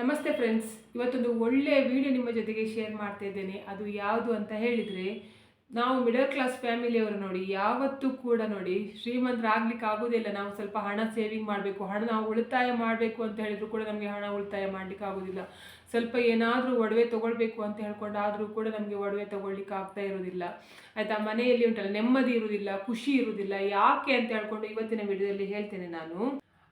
ನಮಸ್ತೆ ಫ್ರೆಂಡ್ಸ್ ಇವತ್ತೊಂದು ಒಳ್ಳೆಯ ವಿಡಿಯೋ ನಿಮ್ಮ ಜೊತೆಗೆ ಶೇರ್ ಮಾಡ್ತಾ ಇದ್ದೇನೆ. ಅದು ಯಾವುದು ಅಂತ ಹೇಳಿದರೆ, ನಾವು ಮಿಡಲ್ ಕ್ಲಾಸ್ ಫ್ಯಾಮಿಲಿಯವರು ನೋಡಿ, ಯಾವತ್ತೂ ಕೂಡ ನೋಡಿ ಶ್ರೀಮಂತರಾಗ್ಲಿಕ್ಕೆ ಆಗೋದಿಲ್ಲ ನಾವು ಸ್ವಲ್ಪ ಹಣ ಸೇವಿಂಗ್ ಮಾಡಬೇಕು, ಹಣ ನಾವು ಉಳಿತಾಯ ಮಾಡಬೇಕು ಅಂತ ಹೇಳಿದ್ರು ಕೂಡ ನಮಗೆ ಹಣ ಉಳಿತಾಯ ಮಾಡಲಿಕ್ಕೆ ಆಗೋದಿಲ್ಲ. ಸ್ವಲ್ಪ ಏನಾದರೂ ಒಡವೆ ತೊಗೊಳ್ಬೇಕು ಅಂತ ಹೇಳ್ಕೊಂಡು ಆದರೂ ಕೂಡ ನಮಗೆ ಒಡವೆ ತೊಗೊಳ್ಲಿಕ್ಕೆ ಆಗ್ತಾ ಇರೋದಿಲ್ಲ. ಆಯಿತಾ? ಮನೆಯಲ್ಲಿ ಉಂಟಲ್ಲ, ನೆಮ್ಮದಿ ಇರುವುದಿಲ್ಲ ಖುಷಿ ಇರುವುದಿಲ್ಲ ಯಾಕೆ ಅಂತ ಹೇಳ್ಕೊಂಡು ಇವತ್ತಿನ ವಿಡಿಯೋದಲ್ಲಿ ಹೇಳ್ತೇನೆ ನಾನು.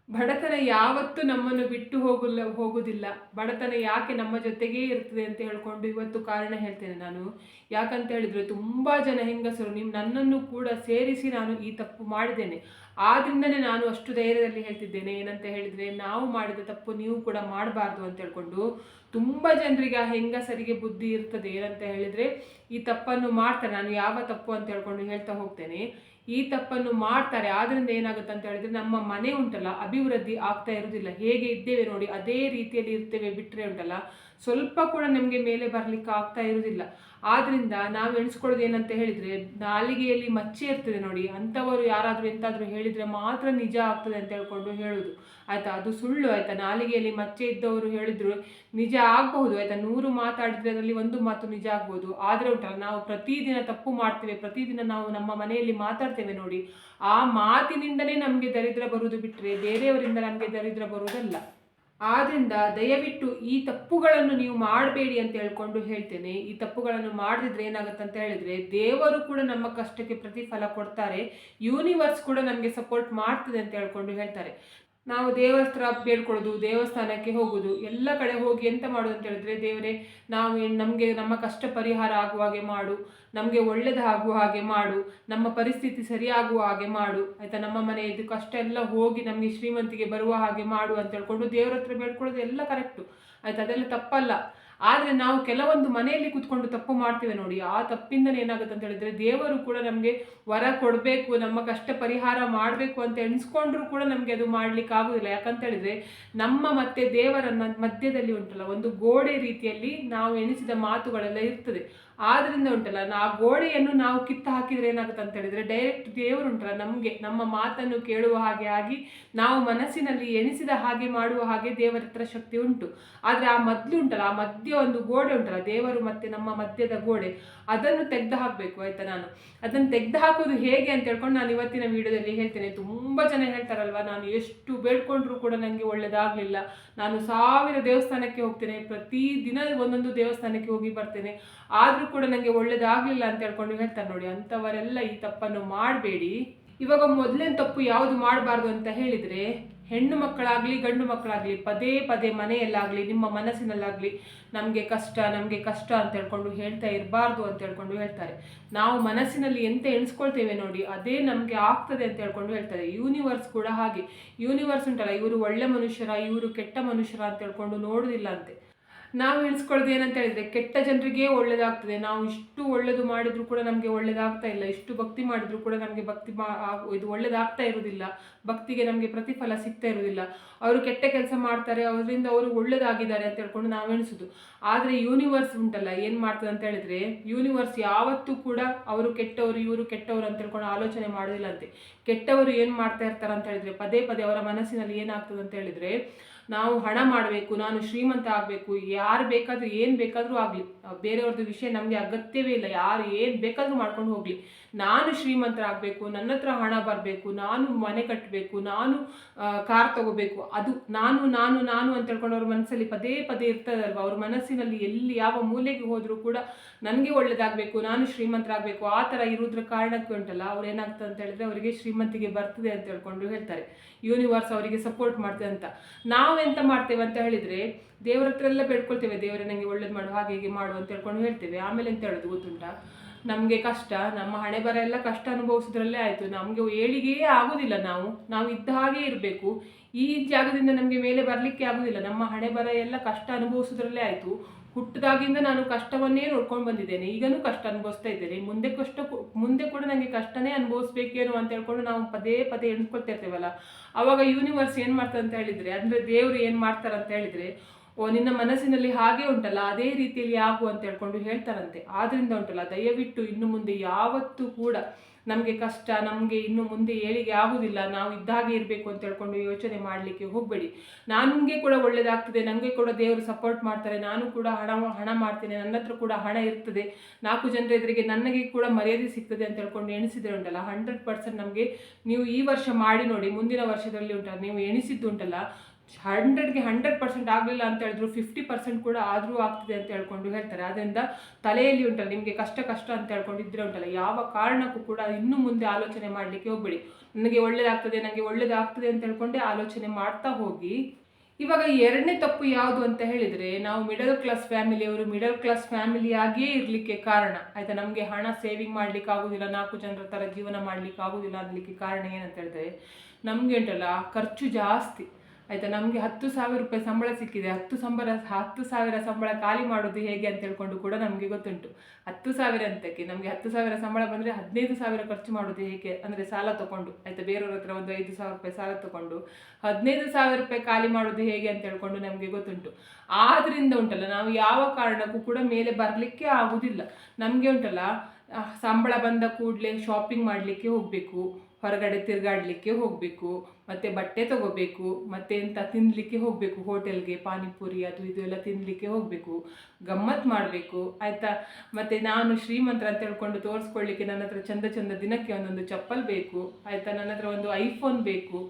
ಬಡತನ ಯಾವತ್ತೂ ನಮ್ಮನ್ನು ಬಿಟ್ಟು ಹೋಗಲ್ಲ, ಹೋಗುವುದಿಲ್ಲ. ಬಡತನ ಯಾಕೆ ನಮ್ಮ ಜೊತೆಗೇ ಇರ್ತದೆ ಅಂತ ಹೇಳ್ಕೊಂಡು ಇವತ್ತು ಕಾರಣ ಹೇಳ್ತೇನೆ ನಾನು. ಯಾಕಂತ ಹೇಳಿದ್ರೆ ತುಂಬ ಜನ ಹೆಂಗಸರು ನಿಮ್ಮ ನನ್ನನ್ನು ಕೂಡ ಸೇರಿಸಿ ನಾನು ಈ ತಪ್ಪು ಮಾಡಿದ್ದೇನೆ. ಆದ್ರಿಂದನೇ ನಾನು ಅಷ್ಟು ಧೈರ್ಯದಲ್ಲಿ ಹೇಳ್ತಿದ್ದೇನೆ. ಏನಂತ ಹೇಳಿದ್ರೆ ನಾವು ಮಾಡಿದ ತಪ್ಪು ನೀವು ಕೂಡ ಮಾಡಬಾರ್ದು ಅಂತ ಹೇಳ್ಕೊಂಡು ತುಂಬ ಜನರಿಗೆ ಆ ಹೆಂಗಸರಿಗೆ ಬುದ್ಧಿ ಇರ್ತದೆ. ಏನಂತ ಹೇಳಿದ್ರೆ ಈ ತಪ್ಪನ್ನು ಮಾಡ್ತಾರೆ. ನಾನು ಯಾವ ತಪ್ಪು ಅಂತ ಹೇಳ್ಕೊಂಡು ಹೇಳ್ತಾ ಹೋಗ್ತೇನೆ. ಈ ತಪ್ಪನ್ನು ಮಾಡ್ತಾರೆ, ಆದ್ರಿಂದ ಏನಾಗುತ್ತೆ ಅಂತ ಹೇಳಿದ್ರೆ ನಮ್ಮ ಮನೆ ಉಂಟಲ್ಲ, ಅಭಿವೃದ್ಧಿ ಆಗ್ತಾ ಇರುವುದಿಲ್ಲ. ಹೇಗೆ ಇದ್ದೇವೆ ನೋಡಿ, ಅದೇ ರೀತಿಯಲ್ಲಿ ಇರ್ತೇವೆ ಬಿಟ್ಟರೆ ಉಂಟಲ್ಲ. ಸ್ವಲ್ಪ ಕೂಡ ನಿಮಗೆ ಮೇಲೆ ಬರಲಿಕ್ಕೆ ಆಗ್ತಾ ಇರುವುದಿಲ್ಲ. ಆದ್ದರಿಂದ ನಾವು ಎಣಿಸ್ಕೊಳ್ಳೋದು ಏನಂತ ಹೇಳಿದ್ರೆ, ನಾಲಿಗೆಯಲ್ಲಿ ಮಚ್ಚೆ ಇರ್ತದೆ ನೋಡಿ, ಅಂಥವರು ಯಾರಾದರೂ ಎಂತಾದರೂ ಹೇಳಿದ್ರೆ ಮಾತ್ರ ನಿಜ ಆಗ್ತದೆ ಅಂತ ಹೇಳ್ಕೊಂಡು ಹೇಳೋದು. ಆಯ್ತಾ? ಅದು ಸುಳ್ಳು, ಆಯಿತಾ? ನಾಲಿಗೆಯಲ್ಲಿ ಮಚ್ಚೆ ಇದ್ದವರು ಹೇಳಿದ್ರು ನಿಜ ಆಗಬಹುದು, ಆಯಿತಾ? ನೂರು ಮಾತಾಡಿದ್ರೆ ಅದರಲ್ಲಿ ಒಂದು ಮಾತು ನಿಜ ಆಗ್ಬೋದು ಆದರೆ ಉಂಟಲ್ಲ ನಾವು ಪ್ರತಿದಿನ ತಪ್ಪು ಮಾಡ್ತೇವೆ, ಪ್ರತಿದಿನ ನಾವು ನಮ್ಮ ಮನೆಯಲ್ಲಿ ಮಾತಾಡ್ತೇವೆ ನೋಡಿ. ಆ ಮಾತಿನಿಂದಲೇ ನಮಗೆ ದರಿದ್ರ ಬರುವುದು ಬಿಟ್ಟರೆ ಬೇರೆಯವರಿಂದ ನಮಗೆ ದರಿದ್ರ ಬರುವುದಲ್ಲ. ಆದ್ರಿಂದ ದಯವಿಟ್ಟು ಈ ತಪ್ಪುಗಳನ್ನು ನೀವು ಮಾಡಬೇಡಿ ಅಂತ ಹೇಳ್ಕೊಂಡು ಹೇಳ್ತೇನೆ. ಈ ತಪ್ಪುಗಳನ್ನು ಮಾಡಿದ್ರೆ ಏನಾಗುತ್ತೆ ಅಂತ ಹೇಳಿದ್ರೆ, ದೇವರು ಕೂಡ ನಮ್ಮ ಕಷ್ಟಕ್ಕೆ ಪ್ರತಿಫಲ ಕೊಡ್ತಾರೆ. ಯೂನಿವರ್ಸ್ ಕೂಡ ನಮಗೆ ಸಪೋರ್ಟ್ ಮಾಡ್ತದೆ ಅಂತ ಹೇಳ್ಕೊಂಡು ಹೇಳ್ತಾರೆ. ನಾವು ದೇವಸ್ಥರ ಬೇಡ್ಕೊಳ್ಳೋದು, ದೇವಸ್ಥಾನಕ್ಕೆ ಹೋಗೋದು, ಎಲ್ಲ ಕಡೆ ಹೋಗಿ ಎಂತ ಮಾಡೋದು ಅಂತ ಹೇಳಿದ್ರೆ, ದೇವರೇ, ನಾವು ನಮಗೆ ನಮ್ಮ ಕಷ್ಟ ಪರಿಹಾರ ಆಗುವ ಹಾಗೆ ಮಾಡು, ನಮಗೆ ಒಳ್ಳೇದಾಗುವ ಹಾಗೆ ಮಾಡು, ನಮ್ಮ ಪರಿಸ್ಥಿತಿ ಸರಿಯಾಗುವ ಹಾಗೆ ಮಾಡು, ಆಯಿತಾ? ನಮ್ಮ ಮನೆಯದು ಕಷ್ಟ ಎಲ್ಲ ಹೋಗಿ ನಮಗೆ ಶ್ರೀಮಂತಿಗೆ ಬರುವ ಹಾಗೆ ಮಾಡು ಅಂತ ಹೇಳ್ಕೊಂಡು ದೇವರ ಹತ್ರ ಬೇಡ್ಕೊಳ್ಳೋದು ಎಲ್ಲ ಕರೆಕ್ಟು ಆಯ್ತಾ? ಅದೆಲ್ಲ ತಪ್ಪಲ್ಲ. ಆದರೆ ನಾವು ಕೆಲವೊಂದು ಮನೆಯಲ್ಲಿ ಕುತ್ಕೊಂಡು ತಪ್ಪು ಮಾಡ್ತೇವೆ ನೋಡಿ, ಆ ತಪ್ಪಿಂದಲೇ ಏನಾಗುತ್ತೆ ಅಂತ ಹೇಳಿದ್ರೆ ದೇವರು ಕೂಡ ನಮಗೆ ವರ ಕೊಡಬೇಕು, ನಮ್ಮ ಕಷ್ಟ ಪರಿಹಾರ ಮಾಡಬೇಕು ಅಂತ ಎಣಿಸ್ಕೊಂಡ್ರೂ ಕೂಡ ನಮಗೆ ಅದು ಮಾಡ್ಲಿಕ್ಕೆ ಆಗುದಿಲ್ಲ. ಯಾಕಂತ ಹೇಳಿದ್ರೆ ನಮ್ಮ ಮತ್ತೆ ದೇವರನ್ನ ಮಧ್ಯದಲ್ಲಿ ಉಂಟಲ್ಲ, ಒಂದು ಗೋಡೆ ರೀತಿಯಲ್ಲಿ ನಾವು ಎಣಿಸಿದ ಮಾತುಗಳೆಲ್ಲ ಇರ್ತದೆ. ಆದ್ರಿಂದ ಉಂಟಲ್ಲ ಆ ಗೋಡೆಯನ್ನು ನಾವು ಕಿತ್ತು ಹಾಕಿದ್ರೆ ಏನಾಗುತ್ತೆ ಅಂತ ಹೇಳಿದ್ರೆ ಡೈರೆಕ್ಟ್ ದೇವರು ಉಂಟಲ್ಲ ನಮಗೆ, ನಮ್ಮ ಮಾತನ್ನು ಕೇಳುವ ಹಾಗೆ ಆಗಿ ನಾವು ಮನಸ್ಸಿನಲ್ಲಿ ಎಣಿಸಿದ ಹಾಗೆ ಮಾಡುವ ಹಾಗೆ ದೇವರ ಹತ್ರ ಶಕ್ತಿ ಉಂಟು. ಆದರೆ ಆ ಮದ್ಲು ಉಂಟಲ್ಲ, ಆ ಮಧ್ಯ ಒಂದು ಗೋಡೆ ಉಂಟಲ್ಲ, ದೇವರು ಮತ್ತೆ ನಮ್ಮ ಮಧ್ಯದ ಗೋಡೆ, ಅದನ್ನು ತೆಗೆದು ಹಾಕಬೇಕು, ಆಯ್ತಾ ನಾನು? ಅದನ್ನು ತೆಗೆದು ಹಾಕೋದು ಹೇಗೆ ಅಂತ ಹೇಳ್ಕೊಂಡು ನಾನು ಇವತ್ತಿನ ವಿಡಿಯೋದಲ್ಲಿ ಹೇಳ್ತೇನೆ. ತುಂಬ ಜನ ಹೇಳ್ತಾರಲ್ವಾ, ನಾನು ಎಷ್ಟು ಬೇಡ್ಕೊಂಡ್ರೂ ಕೂಡ ನನಗೆ ಒಳ್ಳೆಯದಾಗಲಿಲ್ಲ ನಾನು ಸಾವಿರ ದೇವಸ್ಥಾನಕ್ಕೆ ಹೋಗ್ತೇನೆ, ಪ್ರತಿ ದಿನ ಒಂದೊಂದು ದೇವಸ್ಥಾನಕ್ಕೆ ಹೋಗಿ ಬರ್ತೇನೆ. ಆದರೂ ಕೂಡ ನನಗೆ ಒಳ್ಳೆಯದಾಗಲಿಲ್ಲ ಅಂತ ಹೇಳ್ಕೊಂಡು ಹೇಳ್ತಾರೆ ನೋಡಿ, ಅಂಥವರೆಲ್ಲ ಈ ತಪ್ಪನ್ನು ಮಾಡಬೇಡಿ. ಇವಾಗ ಮೊದಲನೇ ತಪ್ಪು ಯಾವುದು ಮಾಡಬಾರ್ದು ಅಂತ ಹೇಳಿದರೆ ಹೆಣ್ಣು ಮಕ್ಕಳಾಗಲಿ, ಗಂಡು ಮಕ್ಕಳಾಗಲಿ, ಪದೇ ಪದೇ ಮನೆಯಲ್ಲಾಗಲಿ, ನಿಮ್ಮ ಮನಸ್ಸಿನಲ್ಲಾಗಲಿ ನಮಗೆ ಕಷ್ಟ ನಮಗೆ ಕಷ್ಟ ಅಂತ ಹೇಳ್ಕೊಂಡು ಹೇಳ್ತಾ ಇರಬಾರ್ದು ಅಂತ ಹೇಳ್ಕೊಂಡು ಹೇಳ್ತಾರೆ. ನಾವು ಮನಸ್ಸಿನಲ್ಲಿ ಎಂತ ಎಣಿಸ್ಕೊಳ್ತೇವೆ ನೋಡಿ, ಅದೇ ನಮಗೆ ಆಗ್ತದೆ ಅಂತ ಹೇಳ್ಕೊಂಡು ಹೇಳ್ತಾರೆ. ಯೂನಿವರ್ಸ್ ಕೂಡ ಹಾಗೆ. ಯೂನಿವರ್ಸ್ ಉಂಟಲ್ಲ, ಇವರು ಒಳ್ಳೆ ಮನುಷ್ಯರ, ಇವರು ಕೆಟ್ಟ ಮನುಷ್ಯರ ಅಂತ ಹೇಳ್ಕೊಂಡು ನೋಡೋದಿಲ್ಲ ಅಂತೆ. ನಾವು ಎಣಿಸ್ಕೊಳ್ಳೋದು ಏನಂತ ಹೇಳಿದ್ರೆ ಕೆಟ್ಟ ಜನರಿಗೆ ಒಳ್ಳೇದಾಗ್ತದೆ. ನಾವು ಇಷ್ಟು ಒಳ್ಳೇದು ಮಾಡಿದ್ರು ಕೂಡ ನಮಗೆ ಒಳ್ಳೇದಾಗ್ತಾ ಇಲ್ಲ. ಇಷ್ಟು ಭಕ್ತಿ ಮಾಡಿದ್ರು ಕೂಡ ನಮಗೆ ಭಕ್ತಿ ಮಾ ಇದು ಒಳ್ಳೇದಾಗ್ತಾ ಇರೋದಿಲ್ಲ ಭಕ್ತಿಗೆ ನಮಗೆ ಪ್ರತಿಫಲ ಸಿಗ್ತಾ ಇರೋದಿಲ್ಲ ಅವರು ಕೆಟ್ಟ ಕೆಲಸ ಮಾಡ್ತಾರೆ, ಅವರಿಂದ ಅವರು ಒಳ್ಳೇದಾಗಿದ್ದಾರೆ ಅಂತ ಹೇಳ್ಕೊಂಡು ನಾವು ಎಣಿಸೋದು. ಆದರೆ ಯೂನಿವರ್ಸ್ ಉಂಟಲ್ಲ, ಏನು ಮಾಡ್ತದೆ ಅಂತ ಹೇಳಿದ್ರೆ ಯೂನಿವರ್ಸ್ ಯಾವತ್ತೂ ಕೂಡ ಅವರು ಕೆಟ್ಟವರು, ಇವರು ಕೆಟ್ಟವರು ಅಂತ ಹೇಳ್ಕೊಂಡು ಆಲೋಚನೆ ಮಾಡೋದಿಲ್ಲ ಅಂತೆ. ಕೆಟ್ಟವರು ಏನು ಮಾಡ್ತಾ ಇರ್ತಾರೆ ಅಂತ ಹೇಳಿದ್ರೆ ಪದೇ ಪದೇ ಅವರ ಮನಸ್ಸಿನಲ್ಲಿ ಏನಾಗ್ತದೆ ಅಂತ ಹೇಳಿದ್ರೆ ನಾವು ಹಣ ಮಾಡಬೇಕು, ನಾನು ಶ್ರೀಮಂತ ಆಗಬೇಕು, ಯಾರು ಬೇಕಾದರೂ ಏನು ಬೇಕಾದರೂ ಆಗಲಿ. ಬೇರೆಯವ್ರದ್ದು ವಿಷಯ ನಮಗೆ ಅಗತ್ಯವೇ ಇಲ್ಲ, ಯಾರು ಏನು ಬೇಕಾದರೂ ಮಾಡ್ಕೊಂಡು ಹೋಗಲಿ. ನಾನು ಶ್ರೀಮಂತರಾಗಬೇಕು, ನನ್ನ ಹತ್ರ ಹಣ ಬರಬೇಕು, ನಾನು ಮನೆ ಕಟ್ಟಬೇಕು ನಾನು ಕಾರ್ ತಗೋಬೇಕು, ಅದು ನಾನು ನಾನು ನಾನು ಅಂತ ಹೇಳ್ಕೊಂಡು ಅವ್ರ ಮನಸ್ಸಲ್ಲಿ ಪದೇ ಪದೇ ಇರ್ತದಲ್ವ? ಅವ್ರ ಮನಸ್ಸಿನಲ್ಲಿ ಎಲ್ಲಿ ಯಾವ ಮೂಲೆಗೆ ಹೋದರೂ ಕೂಡ ನನಗೆ ಒಳ್ಳೇದಾಗಬೇಕು, ನಾನು ಶ್ರೀಮಂತರಾಗಬೇಕು, ಆ ಥರ ಇರೋದ್ರ ಕಾರಣಕ್ಕೆ ಉಂಟಲ್ಲ? ಅವ್ರು ಏನಾಗ್ತದೆ ಅಂತ ಹೇಳಿದ್ರೆ ಅವರಿಗೆ ಶ್ರೀಮಂತಿಗೆ ಬರ್ತದೆ ಅಂತ ಹೇಳ್ಕೊಂಡು ಹೇಳ್ತಾರೆ. ಯೂನಿವರ್ಸ್ ಅವರಿಗೆ ಸಪೋರ್ಟ್ ಮಾಡ್ತದೆ ಅಂತ. ನಾವೆಂತ ಮಾಡ್ತೇವೆ ಅಂತ ಹೇಳಿದ್ರೆ ದೇವರ ಹತ್ರ ಎಲ್ಲ ಬೇಡ್ಕೊಳ್ತೇವೆ, ದೇವರೇ ನನಗೆ ಒಳ್ಳೇದು ಮಾಡು, ಹಾಗೆ ಹೀಗೆ ಮಾಡು ಅಂತ ಹೇಳ್ಕೊಂಡು ಹೇಳ್ತೇವೆ. ಆಮೇಲೆ ಎಂತ ಹೇಳೋದು ಗೊತ್ತುಂಟಾ? ನಮಗೆ ಕಷ್ಟ, ನಮ್ಮ ಹಣೆ ಬರ ಎಲ್ಲ ಕಷ್ಟ ಅನುಭವಿಸೋದ್ರಲ್ಲೇ ಆಯಿತು. ನಮಗೆ ಏಳಿಗೆಯೇ ಆಗೋದಿಲ್ಲ ನಾವು. ನಾವು ಇದ್ದ ಹಾಗೆ ಇರಬೇಕು. ಈ ಜಾಗದಿಂದ ನಮಗೆ ಮೇಲೆ ಬರಲಿಕ್ಕೆ ಆಗೋದಿಲ್ಲ. ನಮ್ಮ ಹಣೆ ಬರ ಎಲ್ಲ ಕಷ್ಟ ಅನುಭವಿಸೋದ್ರಲ್ಲೇ ಆಯಿತು. ಹುಟ್ಟಿದಾಗಿಂದ ನಾನು ಕಷ್ಟವನ್ನೇ ನೋಡ್ಕೊಂಡು ಬಂದಿದ್ದೇನೆ. ಈಗಲೂ ಕಷ್ಟ ಅನುಭವಿಸ್ತಾ ಇದ್ದೇನೆ. ಮುಂದೆ ಕಷ್ಟ ಮುಂದೆ ಕೂಡ ನನಗೆ ಕಷ್ಟನೇ ಅನುಭವಿಸ್ಬೇಕೇನು ಅಂತ ಹೇಳ್ಕೊಂಡು ನಾವು ಪದೇ ಪದೇ ಎಣಿಸ್ಕೊಳ್ತಾ ಇರ್ತೇವಲ್ಲ. ಅವಾಗ ಯೂನಿವರ್ಸ್ ಏನು ಮಾಡ್ತಾರೆ ಅಂತ ಹೇಳಿದರೆ, ಅಂದರೆ ದೇವರು ಏನು ಮಾಡ್ತಾರೆ ಅಂತ ಹೇಳಿದರೆ ಓ, ನಿನ್ನ ಮನಸ್ಸಿನಲ್ಲಿ ಹಾಗೆ ಉಂಟಲ್ಲ, ಅದೇ ರೀತಿಯಲ್ಲಿ ಆಗು ಅಂತ ಹೇಳ್ಕೊಂಡು ಹೇಳ್ತಾರಂತೆ. ಆದ್ರಿಂದ ಉಂಟಲ್ಲ, ದಯವಿಟ್ಟು ಇನ್ನು ಮುಂದೆ ಯಾವತ್ತೂ ಕೂಡ ನಮಗೆ ಕಷ್ಟ, ನಮಗೆ ಇನ್ನು ಮುಂದೆ ಏಳಿಗೆ ಆಗುವುದಿಲ್ಲ ನಾವು ಇದ್ದಾಗೆ ಇರಬೇಕು ಅಂತ ಹೇಳ್ಕೊಂಡು ಯೋಚನೆ ಮಾಡಲಿಕ್ಕೆ ಹೋಗಬೇಡಿ. ನನಗೆ ಕೂಡ ಒಳ್ಳೆಯದಾಗ್ತದೆ ನನಗೆ ಕೂಡ ದೇವರು ಸಪೋರ್ಟ್ ಮಾಡ್ತಾರೆ, ನಾನು ಕೂಡ ಹಣ ಹಣ ಮಾಡ್ತೇನೆ, ನನ್ನ ಹತ್ರ ಕೂಡ ಹಣ ಇರ್ತದೆ. ನಾಲ್ಕು ಜನರ ಎದುರಿಗೆ ನನಗೆ ಕೂಡ ಮರ್ಯಾದೆ ಸಿಗ್ತದೆ ಅಂತ ಹೇಳ್ಕೊಂಡು ಎಣಿಸಿದ್ರೆ ಉಂಟಲ್ಲ ಹಂಡ್ರೆಡ್ ಪರ್ಸೆಂಟ್ ನಮಗೆ ನೀವು ಈ ವರ್ಷ ಮಾಡಿ ನೋಡಿ, ಮುಂದಿನ ವರ್ಷದಲ್ಲಿ ಉಂಟಲ್ಲ, ನೀವು ಎಣಿಸಿದ್ದು ಉಂಟಲ್ಲ ಹಂಡ್ರೆಡ್ಗೆ ಹಂಡ್ರೆಡ್ ಪರ್ಸೆಂಟ್ ಆಗಲಿಲ್ಲ ಅಂತ ಹೇಳಿದ್ರು ಫಿಫ್ಟಿ ಪರ್ಸೆಂಟ್ ಕೂಡ ಆದರೂ ಆಗ್ತದೆ ಅಂತ ಹೇಳ್ಕೊಂಡು ಹೇಳ್ತಾರೆ. ಅದರಿಂದ ತಲೆಯಲ್ಲಿ ಉಂಟಲ್ಲ, ನಿಮಗೆ ಕಷ್ಟ ಕಷ್ಟ ಅಂತ ಹೇಳ್ಕೊಂಡು ಇದ್ರೆ ಉಂಟಲ್ಲ, ಯಾವ ಕಾರಣಕ್ಕೂ ಕೂಡ ಇನ್ನು ಮುಂದೆ ಆಲೋಚನೆ ಮಾಡಲಿಕ್ಕೆ ಹೋಗ್ಬೇಡಿ. ನನಗೆ ಒಳ್ಳೇದಾಗ್ತದೆ ನನಗೆ ಒಳ್ಳೇದಾಗ್ತದೆ ಅಂತ ಹೇಳ್ಕೊಂಡೇ ಆಲೋಚನೆ ಮಾಡ್ತಾ ಹೋಗಿ. ಇವಾಗ ಎರಡನೇ ತಪ್ಪು ಯಾವುದು ಅಂತ ಹೇಳಿದರೆ, ನಾವು ಮಿಡಲ್ ಕ್ಲಾಸ್ ಫ್ಯಾಮಿಲಿಯವರು ಮಿಡಲ್ ಕ್ಲಾಸ್ ಫ್ಯಾಮಿಲಿಯಾಗಿಯೇ ಇರಲಿಕ್ಕೆ ಕಾರಣ. ಆಯಿತಾ, ನಮಗೆ ಹಣ ಸೇವಿಂಗ್ ಮಾಡಲಿಕ್ಕೆ ಆಗೋದಿಲ್ಲ, ನಾಲ್ಕು ಜನರ ಥರ ಜೀವನ ಮಾಡಲಿಕ್ಕೆ ಆಗೋದಿಲ್ಲ ಅನ್ನಲಿಕ್ಕೆ ಕಾರಣ ಏನಂತ ಹೇಳಿದ್ರೆ, ನಮಗೆ ಉಂಟಲ್ಲ, ಖರ್ಚು ಜಾಸ್ತಿ. ಆಯಿತಾ, ನಮಗೆ ಹತ್ತು ಸಾವಿರ ರೂಪಾಯಿ ಸಂಬಳ ಸಿಕ್ಕಿದೆ. ಹತ್ತು ಸಂಬಳ, ಹತ್ತು ಸಾವಿರ ಸಂಬಳ ಖಾಲಿ ಮಾಡೋದು ಹೇಗೆ ಅಂತ ಹೇಳ್ಕೊಂಡು ಕೂಡ ನಮಗೆ ಗೊತ್ತುಂಟು. ಹತ್ತು ಸಾವಿರ ಅಂತಕ್ಕೆ ನಮಗೆ ಹತ್ತು ಸಾವಿರ ಸಂಬಳ ಬಂದರೆ ಹದಿನೈದು ಸಾವಿರ ಖರ್ಚು ಮಾಡೋದು ಹೇಗೆ ಅಂದರೆ ಸಾಲ ತಗೊಂಡು, ಆಯಿತಾ ಬೇರೆಯವ್ರ ಹತ್ರ ಒಂದು ಐದು ಸಾವಿರ ರೂಪಾಯಿ ಸಾಲ ತಗೊಂಡು, ಹದಿನೈದು ಸಾವಿರ ರೂಪಾಯಿ ಖಾಲಿ ಮಾಡೋದು ಹೇಗೆ ಅಂತ ಹೇಳ್ಕೊಂಡು ನಮಗೆ ಗೊತ್ತುಂಟು. ಆದ್ದರಿಂದ ಉಂಟಲ್ಲ, ನಾವು ಯಾವ ಕಾರಣಕ್ಕೂ ಕೂಡ ಮೇಲೆ ಬರಲಿಕ್ಕೆ ಆಗುವುದಿಲ್ಲ ನಮಗೆ ಉಂಟಲ್ಲ ಸಂಬಳ ಬಂದ ಕೂಡಲೇ ಶಾಪಿಂಗ್ ಮಾಡಲಿಕ್ಕೆ ಹೋಗಬೇಕು. ಹೊರಗಡೆ ತಿರುಗಾಡಲಿಕ್ಕೆ ಹೋಗಬೇಕು, ಮತ್ತು ಬಟ್ಟೆ ತಗೋಬೇಕು, ಮತ್ತು ಎಂತ ತಿನ್ನಲಿಕ್ಕೆ ಹೋಗಬೇಕು, ಹೋಟೆಲ್ಗೆ ಪಾನಿಪುರಿ ಅದು ಇದು ಎಲ್ಲ ತಿನ್ನಲಿಕ್ಕೆ ಹೋಗಬೇಕು ಗಮ್ಮತ್ತು ಮಾಡಬೇಕು, ಆಯಿತಾ? ಮತ್ತು ನಾನು ಶ್ರೀಮಂತರ ಅಂತ ಹೇಳ್ಕೊಂಡು ತೋರಿಸ್ಕೊಳ್ಳಿಕ್ಕೆ ನನ್ನ ಹತ್ರ ಚಂದ ಚಂದ ದಿನಕ್ಕೆ ಒಂದೊಂದು ಚಪ್ಪಲ್ ಬೇಕು, ಆಯಿತಾ? ನನ್ನ ಹತ್ರ ಒಂದು ಐಫೋನ್ ಬೇಕು.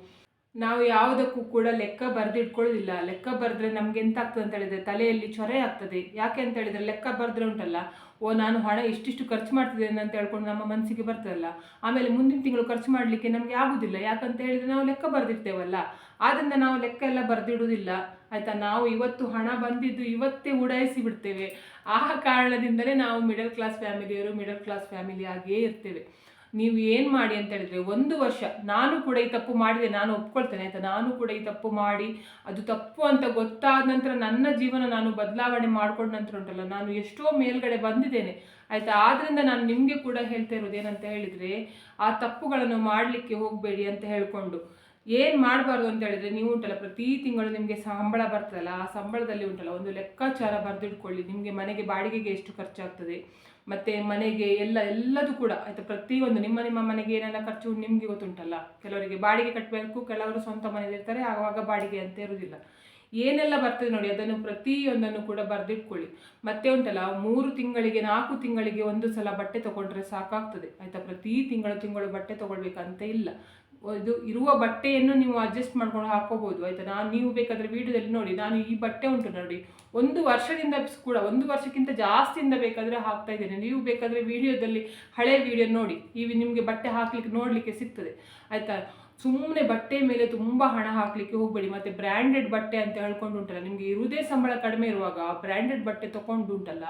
ನಾವು ಯಾವುದಕ್ಕೂ ಕೂಡ ಲೆಕ್ಕ ಬರೆದಿಟ್ಕೊಳ್ಳೋದಿಲ್ಲ. ಲೆಕ್ಕ ಬರೆದ್ರೆ ನಮ್ಗೆ ಎಂತ ಆಗ್ತದೆ ಅಂತ ಹೇಳಿದ್ರೆ ತಲೆಯಲ್ಲಿ ಚೊರೆ ಆಗ್ತದೆ. ಯಾಕೆ ಅಂತ ಹೇಳಿದ್ರೆ ಲೆಕ್ಕ ಬರೆದ್ರೆ ಉಂಟಲ್ಲ. ಓ, ನಾನು ಹಣ ಇಷ್ಟಿಷ್ಟು ಖರ್ಚು ಮಾಡ್ತಿದ್ದೇನೆ ಅಂತ ಹೇಳ್ಕೊಂಡು ನಮ್ಮ ಮನಸ್ಸಿಗೆ ಬರ್ತದಲ್ಲ. ಆಮೇಲೆ ಮುಂದಿನ ತಿಂಗಳು ಖರ್ಚು ಮಾಡಲಿಕ್ಕೆ ನಮಗೆ ಆಗುದಿಲ್ಲ. ಯಾಕಂತ ಹೇಳಿದ್ರೆ ನಾವು ಲೆಕ್ಕ ಬರೆದಿರ್ತೇವಲ್ಲ. ಆದ್ದರಿಂದ ನಾವು ಲೆಕ್ಕ ಎಲ್ಲ ಬರೆದಿಡುವುದಿಲ್ಲ. ಆಯಿತಾ? ನಾವು ಇವತ್ತು ಹಣ ಬಂದಿದ್ದು ಇವತ್ತೇ ಉಡಾಯಿಸಿ ಬಿಡ್ತೇವೆ. ಆ ಕಾರಣದಿಂದಲೇ ನಾವು ಮಿಡಲ್ ಕ್ಲಾಸ್ ಫ್ಯಾಮಿಲಿಯವರು ಮಿಡಲ್ ಕ್ಲಾಸ್ ಫ್ಯಾಮಿಲಿ ಆಗಿಯೇ ಇರ್ತೇವೆ. ನೀವು ಏನು ಮಾಡಿ ಅಂತ ಹೇಳಿದ್ರೆ ಒಂದು ವರ್ಷ ನಾನು ಕೂಡ ಈ ತಪ್ಪು ಮಾಡಿದೆ, ನಾನು ಒಪ್ಕೊಳ್ತೇನೆ, ಆಯಿತಾ? ನಾನು ಕೂಡ ಈ ತಪ್ಪು ಮಾಡಿ, ಅದು ತಪ್ಪು ಅಂತ ಗೊತ್ತಾದ ನಂತರ ನನ್ನ ಜೀವನ ನಾನು ಬದಲಾವಣೆ ಮಾಡ್ಕೊಂಡ ನಂತರ ಉಂಟಲ್ಲ, ನಾನು ಎಷ್ಟೋ ಮೇಲ್ಗಡೆ ಬಂದಿದ್ದೇನೆ, ಆಯಿತಾ? ಆದ್ದರಿಂದ ನಾನು ನಿಮಗೆ ಕೂಡ ಹೇಳ್ತಾ ಇರೋದು ಏನಂತ ಹೇಳಿದರೆ, ಆ ತಪ್ಪುಗಳನ್ನು ಮಾಡಲಿಕ್ಕೆ ಹೋಗಬೇಡಿ ಅಂತ ಹೇಳ್ಕೊಂಡು. ಏನು ಮಾಡಬಾರ್ದು ಅಂತ ಹೇಳಿದ್ರೆ ನೀವು ಉಂಟಲ್ಲ, ಪ್ರತಿ ತಿಂಗಳು ನಿಮಗೆ ಸಂಬಳ ಬರ್ತದಲ್ಲ, ಆ ಸಂಬಳದಲ್ಲಿ ಉಂಟಲ್ಲ, ಒಂದು ಲೆಕ್ಕಾಚಾರ ಬರೆದಿಟ್ಕೊಳ್ಳಿ. ನಿಮಗೆ ಮನೆಗೆ ಬಾಡಿಗೆಗೆ ಎಷ್ಟು ಖರ್ಚಾಗ್ತದೆ, ಮತ್ತು ಮನೆಗೆ ಎಲ್ಲ, ಎಲ್ಲದೂ ಕೂಡ ಆಯಿತಾ ಪ್ರತಿಯೊಂದು ನಿಮ್ಮ ನಿಮ್ಮ ಮನೆಗೆ ಏನೆಲ್ಲ ಖರ್ಚು ನಿಮಗೆ ಗೊತ್ತುಂಟಲ್ಲ. ಕೆಲವರಿಗೆ ಬಾಡಿಗೆ ಕಟ್ಟಬೇಕು ಕೆಲವರು ಸ್ವಂತ ಮನೆಯಲ್ಲಿರ್ತಾರೆ ಆವಾಗ ಬಾಡಿಗೆ ಅಂತ ಇರುವುದಿಲ್ಲ. ಏನೆಲ್ಲ ಬರ್ತದೆ ನೋಡಿ, ಅದನ್ನು ಪ್ರತಿಯೊಂದನ್ನು ಕೂಡ ಬರೆದಿಟ್ಕೊಳ್ಳಿ. ಮತ್ತೆ ಉಂಟಲ್ಲ, ಮೂರು ತಿಂಗಳಿಗೆ, ನಾಲ್ಕು ತಿಂಗಳಿಗೆ ಒಂದು ಸಲ ಬಟ್ಟೆ ತಗೊಂಡ್ರೆ ಸಾಕಾಗ್ತದೆ. ಆಯಿತಾ, ಪ್ರತಿ ತಿಂಗಳು ತಿಂಗಳು ಬಟ್ಟೆ ತಗೊಳ್ಬೇಕಂತ ಇಲ್ಲ. ಇದು ಇರುವ ಬಟ್ಟೆಯನ್ನು ನೀವು ಅಡ್ಜಸ್ಟ್ ಮಾಡ್ಕೊಂಡು ಹಾಕೋಬಹುದು ಆಯ್ತಾ? ನಾನು ನೀವು ಬೇಕಾದ್ರೆ ವಿಡಿಯೋದಲ್ಲಿ ನೋಡಿ, ನಾನು ಈ ಬಟ್ಟೆ ಉಂಟು ನೋಡಿ. ಒಂದು ವರ್ಷದಿಂದ ಕೂಡ, ಒಂದು ವರ್ಷಕ್ಕಿಂತ ಜಾಸ್ತಿಯಿಂದ ಬೇಕಾದರೆ ಹಾಕ್ತಾ ಇದ್ದೇನೆ. ನೀವು ಬೇಕಾದರೆ ವಿಡಿಯೋದಲ್ಲಿ ಹಳೆ ವಿಡಿಯೋ ನೋಡಿ. ಈ ನಿಮಗೆ ಬಟ್ಟೆ ಹಾಕ್ಲಿಕ್ಕೆ ನೋಡಲಿಕ್ಕೆ ಸಿಗ್ತದೆ, ಆಯ್ತಾ? ಸುಮ್ಮನೆ ಬಟ್ಟೆ ಮೇಲೆ ತುಂಬ ಹಣ ಹಾಕಲಿಕ್ಕೆ ಹೋಗಬೇಡಿ, ಮತ್ತೆ ಬ್ರ್ಯಾಂಡೆಡ್ ಬಟ್ಟೆ ಅಂತ ಹೇಳ್ಕೊಂಡು ಉಂಟಲ್ಲ ನಿಮಗೆ ಇರುವುದೇ ಸಂಬಳ ಕಡಿಮೆ ಇರುವಾಗ ಬ್ರ್ಯಾಂಡೆಡ್ ಬಟ್ಟೆ ತೊಗೊಂಡು ಉಂಟಲ್ಲ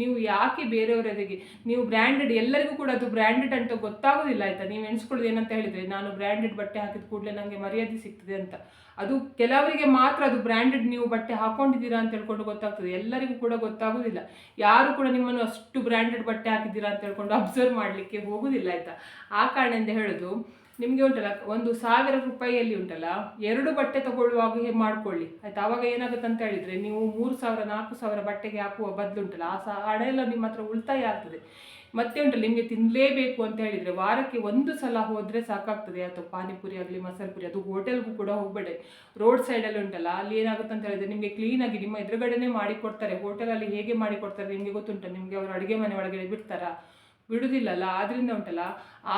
ನೀವು ಯಾಕೆ ಬೇರೆಯವರ ಎದುರಿಗೆ, ನೀವು ಬ್ರ್ಯಾಂಡೆಡ್ ಎಲ್ಲರಿಗೂ ಕೂಡ ಅದು ಬ್ರ್ಯಾಂಡೆಡ್ ಅಂತ ಗೊತ್ತಾಗೋದಿಲ್ಲ ಆಯಿತಾ? ನೀವು ಎಣಿಸ್ಕೊಳ್ಳೋದು ಏನಂತ ಹೇಳಿದರೆ, ನಾನು ಬ್ರ್ಯಾಂಡೆಡ್ ಬಟ್ಟೆ ಹಾಕಿದ ಕೂಡಲೇ ನನಗೆ ಮರ್ಯಾದೆ ಸಿಗ್ತದೆ ಅಂತ. ಅದು ಕೆಲವರಿಗೆ ಮಾತ್ರ ಅದು ಬ್ರ್ಯಾಂಡೆಡ್ ನೀವು ಬಟ್ಟೆ ಹಾಕೊಂಡಿದ್ದೀರಾ ಅಂತ ಹೇಳ್ಕೊಂಡು ಗೊತ್ತಾಗ್ತದೆ. ಎಲ್ಲರಿಗೂ ಕೂಡ ಗೊತ್ತಾಗೋದಿಲ್ಲ. ಯಾರು ಕೂಡ ನಿಮ್ಮನ್ನು ಅಷ್ಟು ಬ್ರ್ಯಾಂಡೆಡ್ ಬಟ್ಟೆ ಹಾಕಿದ್ದೀರಾ ಅಂತ ಹೇಳ್ಕೊಂಡು ಅಬ್ಸರ್ವ್ ಮಾಡಲಿಕ್ಕೆ ಹೋಗೋದಿಲ್ಲ ಆಯಿತಾ? ಆ ಕಾರಣದಿಂದ ಹೇಳೋದು ನಿಮಗೆ ಉಂಟಲ್ಲ, ಒಂದು ಸಾವಿರ ರೂಪಾಯಿಯಲ್ಲಿ ಉಂಟಲ್ಲ, ಎರಡು ಬಟ್ಟೆ ತಗೊಳ್ಳುವಾಗ ಹಾಗೆ ಮಾಡ್ಕೊಳ್ಳಿ. ಆಯ್ತು? ಆವಾಗ ಏನಾಗುತ್ತೆ ಅಂತ ಹೇಳಿದರೆ, ನೀವು ಮೂರು ಸಾವಿರ, ನಾಲ್ಕು ಸಾವಿರ ಬಟ್ಟೆಗೆ ಹಾಕುವ ಬದಲು ಉಂಟಲ್ಲ, ಆ ಸಹ ಹಣ ಎಲ್ಲ ನಿಮ್ಮ ಹತ್ರ ಉಳಿತಾಯ ಆಗ್ತದೆ. ಮತ್ತೆ ಉಂಟಲ್ಲ, ನಿಮಗೆ ತಿನ್ನಲೇಬೇಕು ಅಂತ ಹೇಳಿದರೆ, ವಾರಕ್ಕೆ ಒಂದು ಸಲ ಹೋದರೆ ಸಾಕಾಗ್ತದೆ. ಅಥವಾ ಪಾನಿಪುರಿ ಆಗಲಿ, ಮಸಾಲೆ ಪುರಿ, ಅದು ಹೋಟೆಲ್ಗೂ ಕೂಡ ಹೋಗಬೇಡಿ. ರೋಡ್ ಸೈಡಲ್ಲಿ ಉಂಟಲ್ಲ, ಅಲ್ಲಿ ಏನಾಗುತ್ತೆ ಅಂತ ಹೇಳಿದ್ರೆ, ನಿಮಗೆ ಕ್ಲೀನಾಗಿ ನಿಮ್ಮ ಎದುರುಗಡೆನೇ ಮಾಡಿಕೊಡ್ತಾರೆ ಹೋಟೆಲಲ್ಲಿ ಹೇಗೆ ಮಾಡಿಕೊಡ್ತಾರೆ ನಿಮಗೆ ಗೊತ್ತುಂಟು? ನಿಮಗೆ ಅವರು ಅಡುಗೆ ಮನೆ ಒಳಗಡೆ ಬಿಡ್ತಾರಾ? ಬಿಡುವುದಿಲ್ಲಲ್ಲ ಆದ್ರಿಂದ ಉಂಟಲ್ಲ,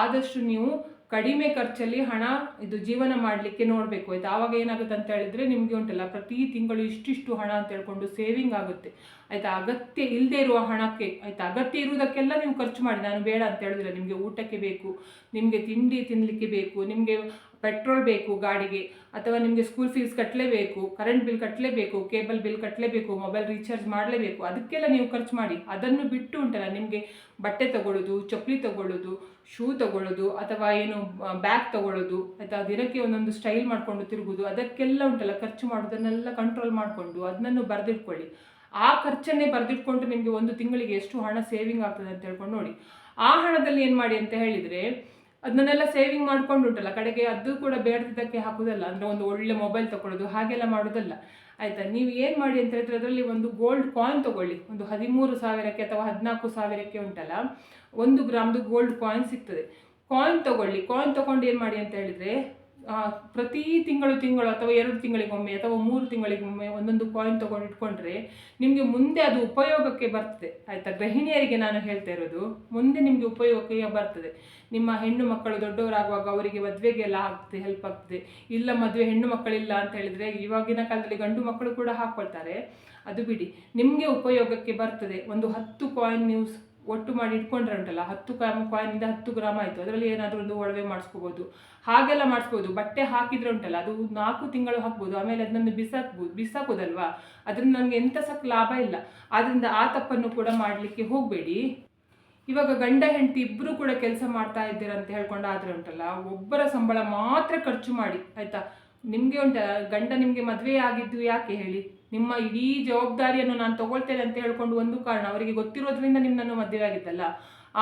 ಆದಷ್ಟು ನೀವು ಕಡಿಮೆ ಖರ್ಚಲ್ಲಿ ಹಣ ಇದು ಜೀವನ ಮಾಡಲಿಕ್ಕೆ ನೋಡಬೇಕು. ಆಯ್ತು? ಆವಾಗ ಏನಾಗುತ್ತೆ ಅಂತ ಹೇಳಿದ್ರೆ ನಿಮಗೆ ಉಂಟಲ್ಲ, ಪ್ರತಿ ತಿಂಗಳು ಇಷ್ಟಿಷ್ಟು ಹಣ ಅಂತ ಹೇಳ್ಕೊಂಡು ಸೇವಿಂಗ್ ಆಗುತ್ತೆ. ಆಯ್ತಾ? ಅಗತ್ಯ ಇಲ್ಲದೆ ಇರುವ ಹಣಕ್ಕೆ, ಆಯ್ತಾ? ಅಗತ್ಯ ಇರುವುದಕ್ಕೆಲ್ಲ ನೀವು ಖರ್ಚು ಮಾಡಿ. ನಾನು ಬೇಡ ಅಂತ ಹೇಳಿದ್ರೆ ನಿಮಗೆ ಊಟಕ್ಕೆ ಬೇಕು ನಿಮಗೆ ತಿಂಡಿ ತಿನ್ನಲಿಕ್ಕೆ ಬೇಕು, ನಿಮಗೆ ಪೆಟ್ರೋಲ್ ಬೇಕು ಗಾಡಿಗೆ, ಅಥವಾ ನಿಮಗೆ ಸ್ಕೂಲ್ ಫೀಸ್ ಕಟ್ಟಲೇಬೇಕು ಕರೆಂಟ್ ಬಿಲ್ ಕಟ್ಟಲೇಬೇಕು ಕೇಬಲ್ ಬಿಲ್ ಕಟ್ಟಲೇಬೇಕು ಮೊಬೈಲ್ ರೀಚಾರ್ಜ್ ಮಾಡಲೇಬೇಕು, ಅದಕ್ಕೆಲ್ಲ ನೀವು ಖರ್ಚು ಮಾಡಿ. ಅದನ್ನು ಬಿಟ್ಟು ಉಂಟಲ್ಲ, ನಿಮಗೆ ಬಟ್ಟೆ ತಗೊಳ್ಳೋದು ಚಪ್ಪಲಿ ತಗೊಳ್ಳೋದು ಶೂ ತಗೊಳ್ಳೋದು ಅಥವಾ ಏನು ಬ್ಯಾಗ್ ತಗೊಳ್ಳೋದು ಅಥವಾ ದಿನಕ್ಕೆ ಒಂದೊಂದು ಸ್ಟೈಲ್ ಮಾಡಿಕೊಂಡು ತಿರುಗೋದು, ಅದಕ್ಕೆಲ್ಲ ಉಂಟಲ್ಲ, ಖರ್ಚು ಮಾಡೋದನ್ನೆಲ್ಲ ಕಂಟ್ರೋಲ್ ಮಾಡಿಕೊಂಡು ಅದನ್ನು ಬರೆದಿಟ್ಕೊಳ್ಳಿ. ಆ ಖರ್ಚನ್ನೇ ಬರೆದಿಟ್ಕೊಂಡು ನಿಮಗೆ ಒಂದು ತಿಂಗಳಿಗೆ ಎಷ್ಟು ಹಣ ಸೇವಿಂಗ್ ಆಗ್ತದೆ ಅಂತ ಹೇಳ್ಕೊಂಡು ನೋಡಿ. ಆ ಹಣದಲ್ಲಿ ಏನು ಮಾಡಿ ಅಂತ ಹೇಳಿದರೆ ಅದನ್ನೆಲ್ಲ ಸೇವಿಂಗ್ ಮಾಡ್ಕೊಂಡು ಉಂಟಲ್ಲ ಕಡೆಗೆ ಅದು ಕೂಡ ಬೇಡದಿದ್ದಕ್ಕೆ ಹಾಕೋದಲ್ಲ, ಅಂದರೆ ಒಂದು ಒಳ್ಳೆ ಮೊಬೈಲ್ ತಗೊಳ್ಳೋದು ಹಾಗೆಲ್ಲ ಮಾಡೋದಲ್ಲ. ಆಯಿತಾ? ನೀವು ಏನು ಮಾಡಿ ಅಂತ ಹೇಳಿದ್ರೆ ಅದರಲ್ಲಿ ಒಂದು ಗೋಲ್ಡ್ ಕಾಯಿನ್ ತಗೊಳ್ಳಿ. ಒಂದು ಹದಿಮೂರು ಸಾವಿರಕ್ಕೆ ಅಥವಾ ಹದಿನಾಲ್ಕು ಸಾವಿರಕ್ಕೆ ಉಂಟಲ್ಲ, ಒಂದು ಗ್ರಾಮ್ದು ಗೋಲ್ಡ್ ಕಾಯಿನ್ ಸಿಗ್ತದೆ. ಕಾಯಿನ್ ತಗೊಳ್ಳಿ. ಕಾಯಿನ್ ತೊಗೊಂಡು ಏನು ಮಾಡಿ ಅಂತ ಹೇಳಿದರೆ ಪ್ರತಿ ತಿಂಗಳು ತಿಂಗಳು ಅಥವಾ ಎರಡು ತಿಂಗಳಿಗೊಮ್ಮೆ ಅಥವಾ ಮೂರು ತಿಂಗಳಿಗೊಮ್ಮೆ ಒಂದೊಂದು ಕಾಯಿನ್ ತೊಗೊಂಡು ಇಟ್ಕೊಂಡ್ರೆ ನಿಮಗೆ ಮುಂದೆ ಅದು ಉಪಯೋಗಕ್ಕೆ ಬರ್ತದೆ. ಆಯಿತಾ? ಗೃಹಿಣಿಯರಿಗೆ ನಾನು ಹೇಳ್ತಾ ಇರೋದು, ಮುಂದೆ ನಿಮಗೆ ಉಪಯೋಗಕ್ಕೆ ಬರ್ತದೆ. ನಿಮ್ಮ ಹೆಣ್ಣು ಮಕ್ಕಳು ದೊಡ್ಡವರಾಗುವಾಗ ಅವರಿಗೆ ಮದುವೆಗೆಲ್ಲ ಆಗ್ತದೆ ಹೆಲ್ಪ್ ಆಗ್ತದೆ. ಇಲ್ಲ, ಮದುವೆ ಹೆಣ್ಣು ಮಕ್ಕಳಿಲ್ಲ ಅಂತ ಹೇಳಿದರೆ ಇವಾಗಿನ ಕಾಲದಲ್ಲಿ ಗಂಡು ಮಕ್ಕಳು ಕೂಡ ಹಾಕ್ಕೊಳ್ತಾರೆ ಅದು ಬಿಡಿ, ನಿಮಗೆ ಉಪಯೋಗಕ್ಕೆ ಬರ್ತದೆ. ಒಂದು ಹತ್ತು ಕಾಯಿನ್ ನೀವು ಒಟ್ಟು ಮಾಡಿ ಇಟ್ಕೊಂಡ್ರೆ ಉಂಟಲ್ಲ ಹತ್ತು ಗ್ರಾಮ್ ಕಾಯಿನಿಂದ ಹತ್ತು ಗ್ರಾಮ್ ಆಯಿತು. ಅದರಲ್ಲಿ ಏನಾದರೂ ಒಂದು ಒಡವೆ ಮಾಡಿಸ್ಕೋಬೋದು. ಹಾಗೆಲ್ಲ ಮಾಡಿಸ್ಬೋದು. ಬಟ್ಟೆ ಹಾಕಿದ್ರೆ ಉಂಟಲ್ಲ ಅದು ನಾಲ್ಕು ತಿಂಗಳು ಹಾಕ್ಬೋದು. ಆಮೇಲೆ ಅದನ್ನು ಬಿಸಾಕ್ಬೋದು, ಬಿಸಾಕೋದಲ್ವಾ? ಅದರಿಂದ ನನಗೆ ಎಂಥ ಸಕ್ ಲಾಭ ಇಲ್ಲ. ಆದ್ದರಿಂದ ಆ ತಪ್ಪನ್ನು ಕೂಡ ಮಾಡಲಿಕ್ಕೆ ಹೋಗಬೇಡಿ. ಇವಾಗ ಗಂಡ, ಹೆಂಡತಿ ಇಬ್ಬರೂ ಕೂಡ ಕೆಲಸ ಮಾಡ್ತಾ ಇದ್ದೀರಾ ಅಂತ ಹೇಳ್ಕೊಂಡು ಆದ್ರೆ ಉಂಟಲ್ಲ ಒಬ್ಬರ ಸಂಬಳ ಮಾತ್ರ ಖರ್ಚು ಮಾಡಿ, ಆಯಿತಾ? ನಿಮಗೆ ಉಂಟ? ಗಂಡ ನಿಮಗೆ ಮದುವೆ ಆಗಿದ್ದು ಯಾಕೆ ಹೇಳಿ? ನಿಮ್ಮ ಇಡೀ ಜವಾಬ್ದಾರಿಯನ್ನು ನಾನು ತಗೊಳ್ತೇನೆ ಅಂತ ಹೇಳ್ಕೊಂಡು ಒಂದು ಕಾರಣ, ಅವರಿಗೆ ಗೊತ್ತಿರೋದ್ರಿಂದ ನಿಮ್ಮನ್ನು ಮದುವೆ ಆಗಿದ್ದಲ್ಲ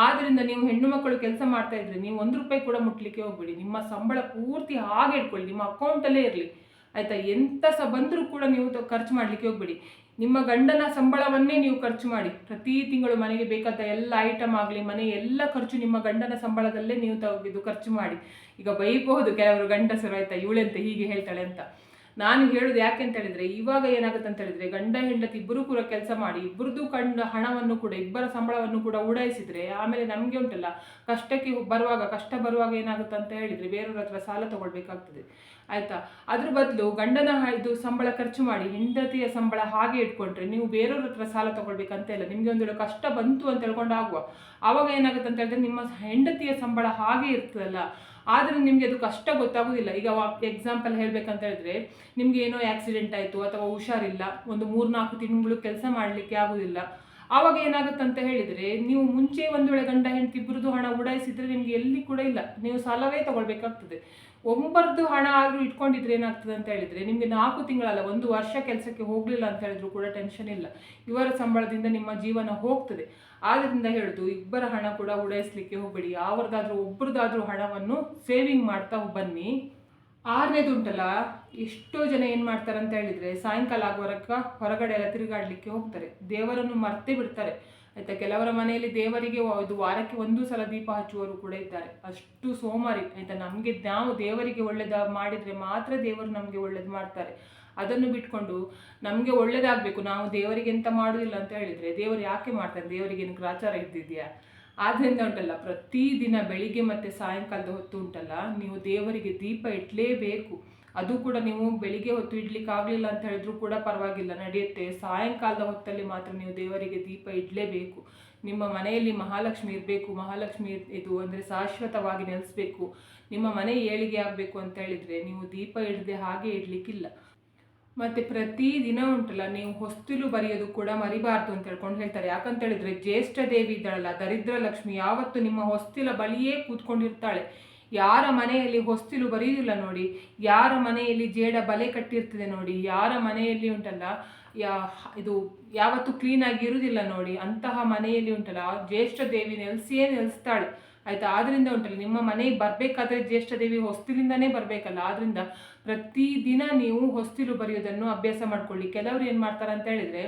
ಆದ್ದರಿಂದ ನೀವು ಹೆಣ್ಣು ಮಕ್ಕಳು ಕೆಲಸ ಮಾಡ್ತಾ ಇದ್ರೆ ನೀವು ಒಂದು ರೂಪಾಯಿ ಕೂಡ ಮುಟ್ಲಿಕ್ಕೆ ಹೋಗ್ಬೇಡಿ. ನಿಮ್ಮ ಸಂಬಳ ಪೂರ್ತಿ ಹಾಗೆ ಇಟ್ಕೊಳ್ಳಿ. ನಿಮ್ಮ ಅಕೌಂಟಲ್ಲೇ ಇರಲಿ. ಆಯ್ತಾ? ಎಂತ ಸಹ ಬಂದರೂ ಕೂಡ ನೀವು ಖರ್ಚು ಮಾಡಲಿಕ್ಕೆ ಹೋಗ್ಬೇಡಿ. ನಿಮ್ಮ ಗಂಡನ ಸಂಬಳವನ್ನೇ ನೀವು ಖರ್ಚು ಮಾಡಿ. ಪ್ರತಿ ತಿಂಗಳು ಮನೆಗೆ ಬೇಕಾದ ಎಲ್ಲ ಐಟಮ್ ಆಗಲಿ, ಮನೆ ಎಲ್ಲ ಖರ್ಚು ನಿಮ್ಮ ಗಂಡನ ಸಂಬಳದಲ್ಲೇ ನೀವು ತೆಗೆದು ಖರ್ಚು ಮಾಡಿ. ಈಗ ಬೈಬಹುದು ಕೆಲವರು ಗಂಡಸರು, ಆಯ್ತಾ? ಇವಳೆಂತ ಹೀಗೆ ಹೇಳ್ತಾಳೆ ಅಂತ. ನಾನು ಹೇಳೋದು ಯಾಕೆ ಅಂತ ಹೇಳಿದ್ರೆ, ಇವಾಗ ಏನಾಗುತ್ತೆ ಅಂತ ಹೇಳಿದ್ರೆ, ಗಂಡ ಹೆಂಡತಿ ಇಬ್ಬರು ಕೂಡ ಕೆಲಸ ಮಾಡಿ, ಇಬ್ಬರದ್ದು ಕಂಡ ಹಣವನ್ನು ಕೂಡ, ಇಬ್ಬರ ಸಂಬಳವನ್ನು ಕೂಡ ಉಡಾಯಿಸಿದ್ರೆ, ಆಮೇಲೆ ನಮಗೆ ಉಂಟಲ್ಲ, ಕಷ್ಟಕ್ಕೆ ಬರುವಾಗ, ಕಷ್ಟ ಬರುವಾಗ ಏನಾಗುತ್ತೆ ಅಂತ ಹೇಳಿದ್ರೆ ಬೇರೆಯವ್ರ ಹತ್ರ ಸಾಲ ತಗೊಳ್ಬೇಕಾಗ್ತದೆ. ಆಯ್ತಾ? ಅದ್ರ ಬದಲು ಗಂಡನ ಇದು ಸಂಬಳ ಖರ್ಚು ಮಾಡಿ, ಹೆಂಡತಿಯ ಸಂಬಳ ಹಾಗೆ ಇಟ್ಕೊಂಡ್ರೆ, ನೀವು ಬೇರೆಯವ್ರ ಹತ್ರ ಸಾಲ ತಗೊಳ್ಬೇಕಂತ ಇಲ್ಲ, ನಿಮಗೆ ಒಂದು ಕಷ್ಟ ಬಂತು ಅಂತ ಹೇಳ್ಕೊಂಡು ಆಗುವ. ಆವಾಗ ಏನಾಗುತ್ತೆ ಅಂತ ಹೇಳಿದ್ರೆ, ನಿಮ್ಮ ಹೆಂಡತಿಯ ಸಂಬಳ ಹಾಗೆ ಇರ್ತದಲ್ಲ ಆದರೆ ನಿಮಗೆ ಅದು ಕಷ್ಟ ಗೊತ್ತಾಗೋದಿಲ್ಲ. ಈಗ ಎಕ್ಸಾಂಪಲ್ ಹೇಳ್ಬೇಕಂತ ಹೇಳಿದ್ರೆ, ನಿಮಗೆ ಏನೋ ಆಕ್ಸಿಡೆಂಟ್ ಆಯಿತು ಅಥವಾ ಹುಷಾರಿಲ್ಲ, ಒಂದು ಮೂರ್ನಾಲ್ಕು ತಿಂಗಳು ಕೆಲಸ ಮಾಡಲಿಕ್ಕೆ ಆಗೋದಿಲ್ಲ. ಆವಾಗ ಏನಾಗುತ್ತೆ ಅಂತ ಹೇಳಿದರೆ, ನೀವು ಮುಂಚೆ ಒಂದು ವೇಳೆ ಗಂಡ ಹೆಂಡತಿ ಇಬ್ಬರದು ಹಣ ಉಡಾಯಿಸಿದರೆ ನಿಮಗೆ ಎಲ್ಲಿ ಕೂಡ ಇಲ್ಲ. ನೀವು ಸಾಲವೇ ತಗೊಳ್ಬೇಕಾಗ್ತದೆ. ಒಬ್ಬರದ್ದು ಹಣ ಆದರೂ ಇಟ್ಕೊಂಡಿದ್ರೆ ಏನಾಗ್ತದೆ ಅಂತ ಹೇಳಿದರೆ, ನಿಮಗೆ ನಾಲ್ಕು ತಿಂಗಳಲ್ಲ, ಒಂದು ವರ್ಷ ಕೆಲಸಕ್ಕೆ ಹೋಗಲಿಲ್ಲ ಅಂತ ಹೇಳಿದ್ರು ಕೂಡ ಟೆನ್ಷನ್ ಇಲ್ಲ. ಇವರ ಸಂಬಳದಿಂದ ನಿಮ್ಮ ಜೀವನ ಹೋಗ್ತದೆ. ಆದ್ದರಿಂದ ಹೇಳುದು, ಇಬ್ಬರ ಹಣ ಕೂಡ ಉಡಾಯಿಸ್ಲಿಕ್ಕೆ ಹೋಗಬೇಡಿ. ಯಾವ್ದಾದ್ರೂ ಒಬ್ಬರದಾದ್ರೂ ಹಣವನ್ನು ಸೇವಿಂಗ್ ಮಾಡ್ತಾ ಬನ್ನಿ. ಆರನೇದು ಉಂಟಲ್ಲ, ಎಷ್ಟೋ ಜನ ಏನು ಮಾಡ್ತಾರೆ ಅಂತ ಹೇಳಿದರೆ, ಸಾಯಂಕಾಲ ಆಗುವರಕ್ಕ ಹೊರಗಡೆ ಎಲ್ಲ ತಿರುಗಾಡಲಿಕ್ಕೆ ಹೋಗ್ತಾರೆ. ದೇವರನ್ನು ಮರ್ತೇ ಬಿಡ್ತಾರೆ. ಆಯ್ತಾ, ಕೆಲವರ ಮನೆಯಲ್ಲಿ ದೇವರಿಗೆ ಇದು ವಾರಕ್ಕೆ ಒಂದು ಸಲ ದೀಪ ಹಚ್ಚುವವರು ಕೂಡ ಇದ್ದಾರೆ. ಅಷ್ಟು ಸೋಮಾರಿ, ಆಯ್ತಾ, ನಮಗೆ ನಾವು ದೇವರಿಗೆ ಒಳ್ಳೇದ ಮಾಡಿದರೆ ಮಾತ್ರ ದೇವರು ನಮಗೆ ಒಳ್ಳೇದು ಮಾಡ್ತಾರೆ. ಅದನ್ನು ಬಿಟ್ಕೊಂಡು ನಮಗೆ ಒಳ್ಳೇದಾಗಬೇಕು, ನಾವು ದೇವರಿಗೆ ಎಂತ ಮಾಡೋದಿಲ್ಲ ಅಂತ ಹೇಳಿದರೆ ದೇವರು ಯಾಕೆ ಮಾಡ್ತಾರೆ ದೇವರಿಗೆ ಏನು ಗ್ರಾಚಾರ ಇದ್ದಿದೆಯಾ ಆದ್ದರಿಂದ ಉಂಟಲ್ಲ ಪ್ರತಿದಿನ ಬೆಳಿಗ್ಗೆ ಮತ್ತು ಸಾಯಂಕಾಲದ ಹೊತ್ತು ಉಂಟಲ್ಲ, ನೀವು ದೇವರಿಗೆ ದೀಪ ಇಡಲೇಬೇಕು. ಅದು ಕೂಡ ನೀವು ಬೆಳಿಗ್ಗೆ ಹೊತ್ತು ಇಡ್ಲಿಕ್ಕೆ ಆಗಲಿಲ್ಲ ಅಂತ ಹೇಳಿದ್ರು ಕೂಡ ಪರವಾಗಿಲ್ಲ, ನಡೆಯುತ್ತೆ. ಸಾಯಂಕಾಲದ ಹೊತ್ತಲ್ಲಿ ಮಾತ್ರ ನೀವು ದೇವರಿಗೆ ದೀಪ ಇಡಲೇಬೇಕು. ನಿಮ್ಮ ಮನೆಯಲ್ಲಿ ಮಹಾಲಕ್ಷ್ಮಿ ಇರಬೇಕು, ಮಹಾಲಕ್ಷ್ಮಿ ಇದು ಅಂದರೆ ಶಾಶ್ವತವಾಗಿ ನೆಲೆಸಬೇಕು. ನಿಮ್ಮ ಮನೆ ಏಳಿಗೆ ಆಗಬೇಕು ಅಂತ ಹೇಳಿದರೆ ನೀವು ದೀಪ ಇಡದೆ ಹಾಗೆ ಇಡಲಿಕ್ಕಿಲ್ಲ. ಮತ್ತೆ ಪ್ರತಿ ದಿನ ಉಂಟಲ್ಲ, ನೀವು ಹೊಸ್ತಿಲು ಬರೆಯೋದು ಕೂಡ ಮರಿಬಾರ್ದು ಅಂತ ಹೇಳ್ಕೊಂಡು ಹೇಳ್ತಾರೆ. ಯಾಕಂತ ಹೇಳಿದ್ರೆ ಜ್ಯೇಷ್ಠ ದೇವಿ ಇದ್ದಾಳಲ್ಲ ದರಿದ್ರ ಲಕ್ಷ್ಮಿ ಯಾವತ್ತು ನಿಮ್ಮ ಹೊಸ್ತಿಲ ಬಳಿಯೇ ಕೂತ್ಕೊಂಡಿರ್ತಾಳೆ. ಯಾರ ಮನೆಯಲ್ಲಿ ಹೊಸ್ತಿಲು ಬರೆಯುವುದಿಲ್ಲ ನೋಡಿ, ಯಾರ ಮನೆಯಲ್ಲಿ ಜೇಡ ಬಲೆ ಕಟ್ಟಿರ್ತದೆ ನೋಡಿ, ಯಾರ ಮನೆಯಲ್ಲಿ ಉಂಟಲ್ಲ, ಯಾ, ಇದು ಯಾವತ್ತು ಕ್ಲೀನಾಗಿ ಇರುವುದಿಲ್ಲ ನೋಡಿ, ಅಂತಹ ಮನೆಯಲ್ಲಿ ಉಂಟಲ್ಲ ಜ್ಯೇಷ್ಠ ದೇವಿ ನೆಲೆಸಿಯೇ ನೆಲೆಸ್ತಾಳೆ. ಆಯ್ತಾ? ಆದ್ರಿಂದ ಉಂಟಲ್ಲ, ನಿಮ್ಮ ಮನೆಗೆ ಬರಬೇಕಾದ್ರೆ ಜ್ಯೇಷ್ಠ ದೇವಿ ಹೊಸ್ತಿಲಿಂದನೇ ಬರಬೇಕಲ್ಲ, ಆದ್ರಿಂದ ಪ್ರತಿದಿನ ನೀವು ಹೊಸ್ತಿಲು ಬರೆಯೋದನ್ನು ಅಭ್ಯಾಸ ಮಾಡ್ಕೊಳ್ಳಿ. ಕೆಲವರು ಏನು ಮಾಡ್ತಾರೆ ಅಂತ ಹೇಳಿದ್ರೆ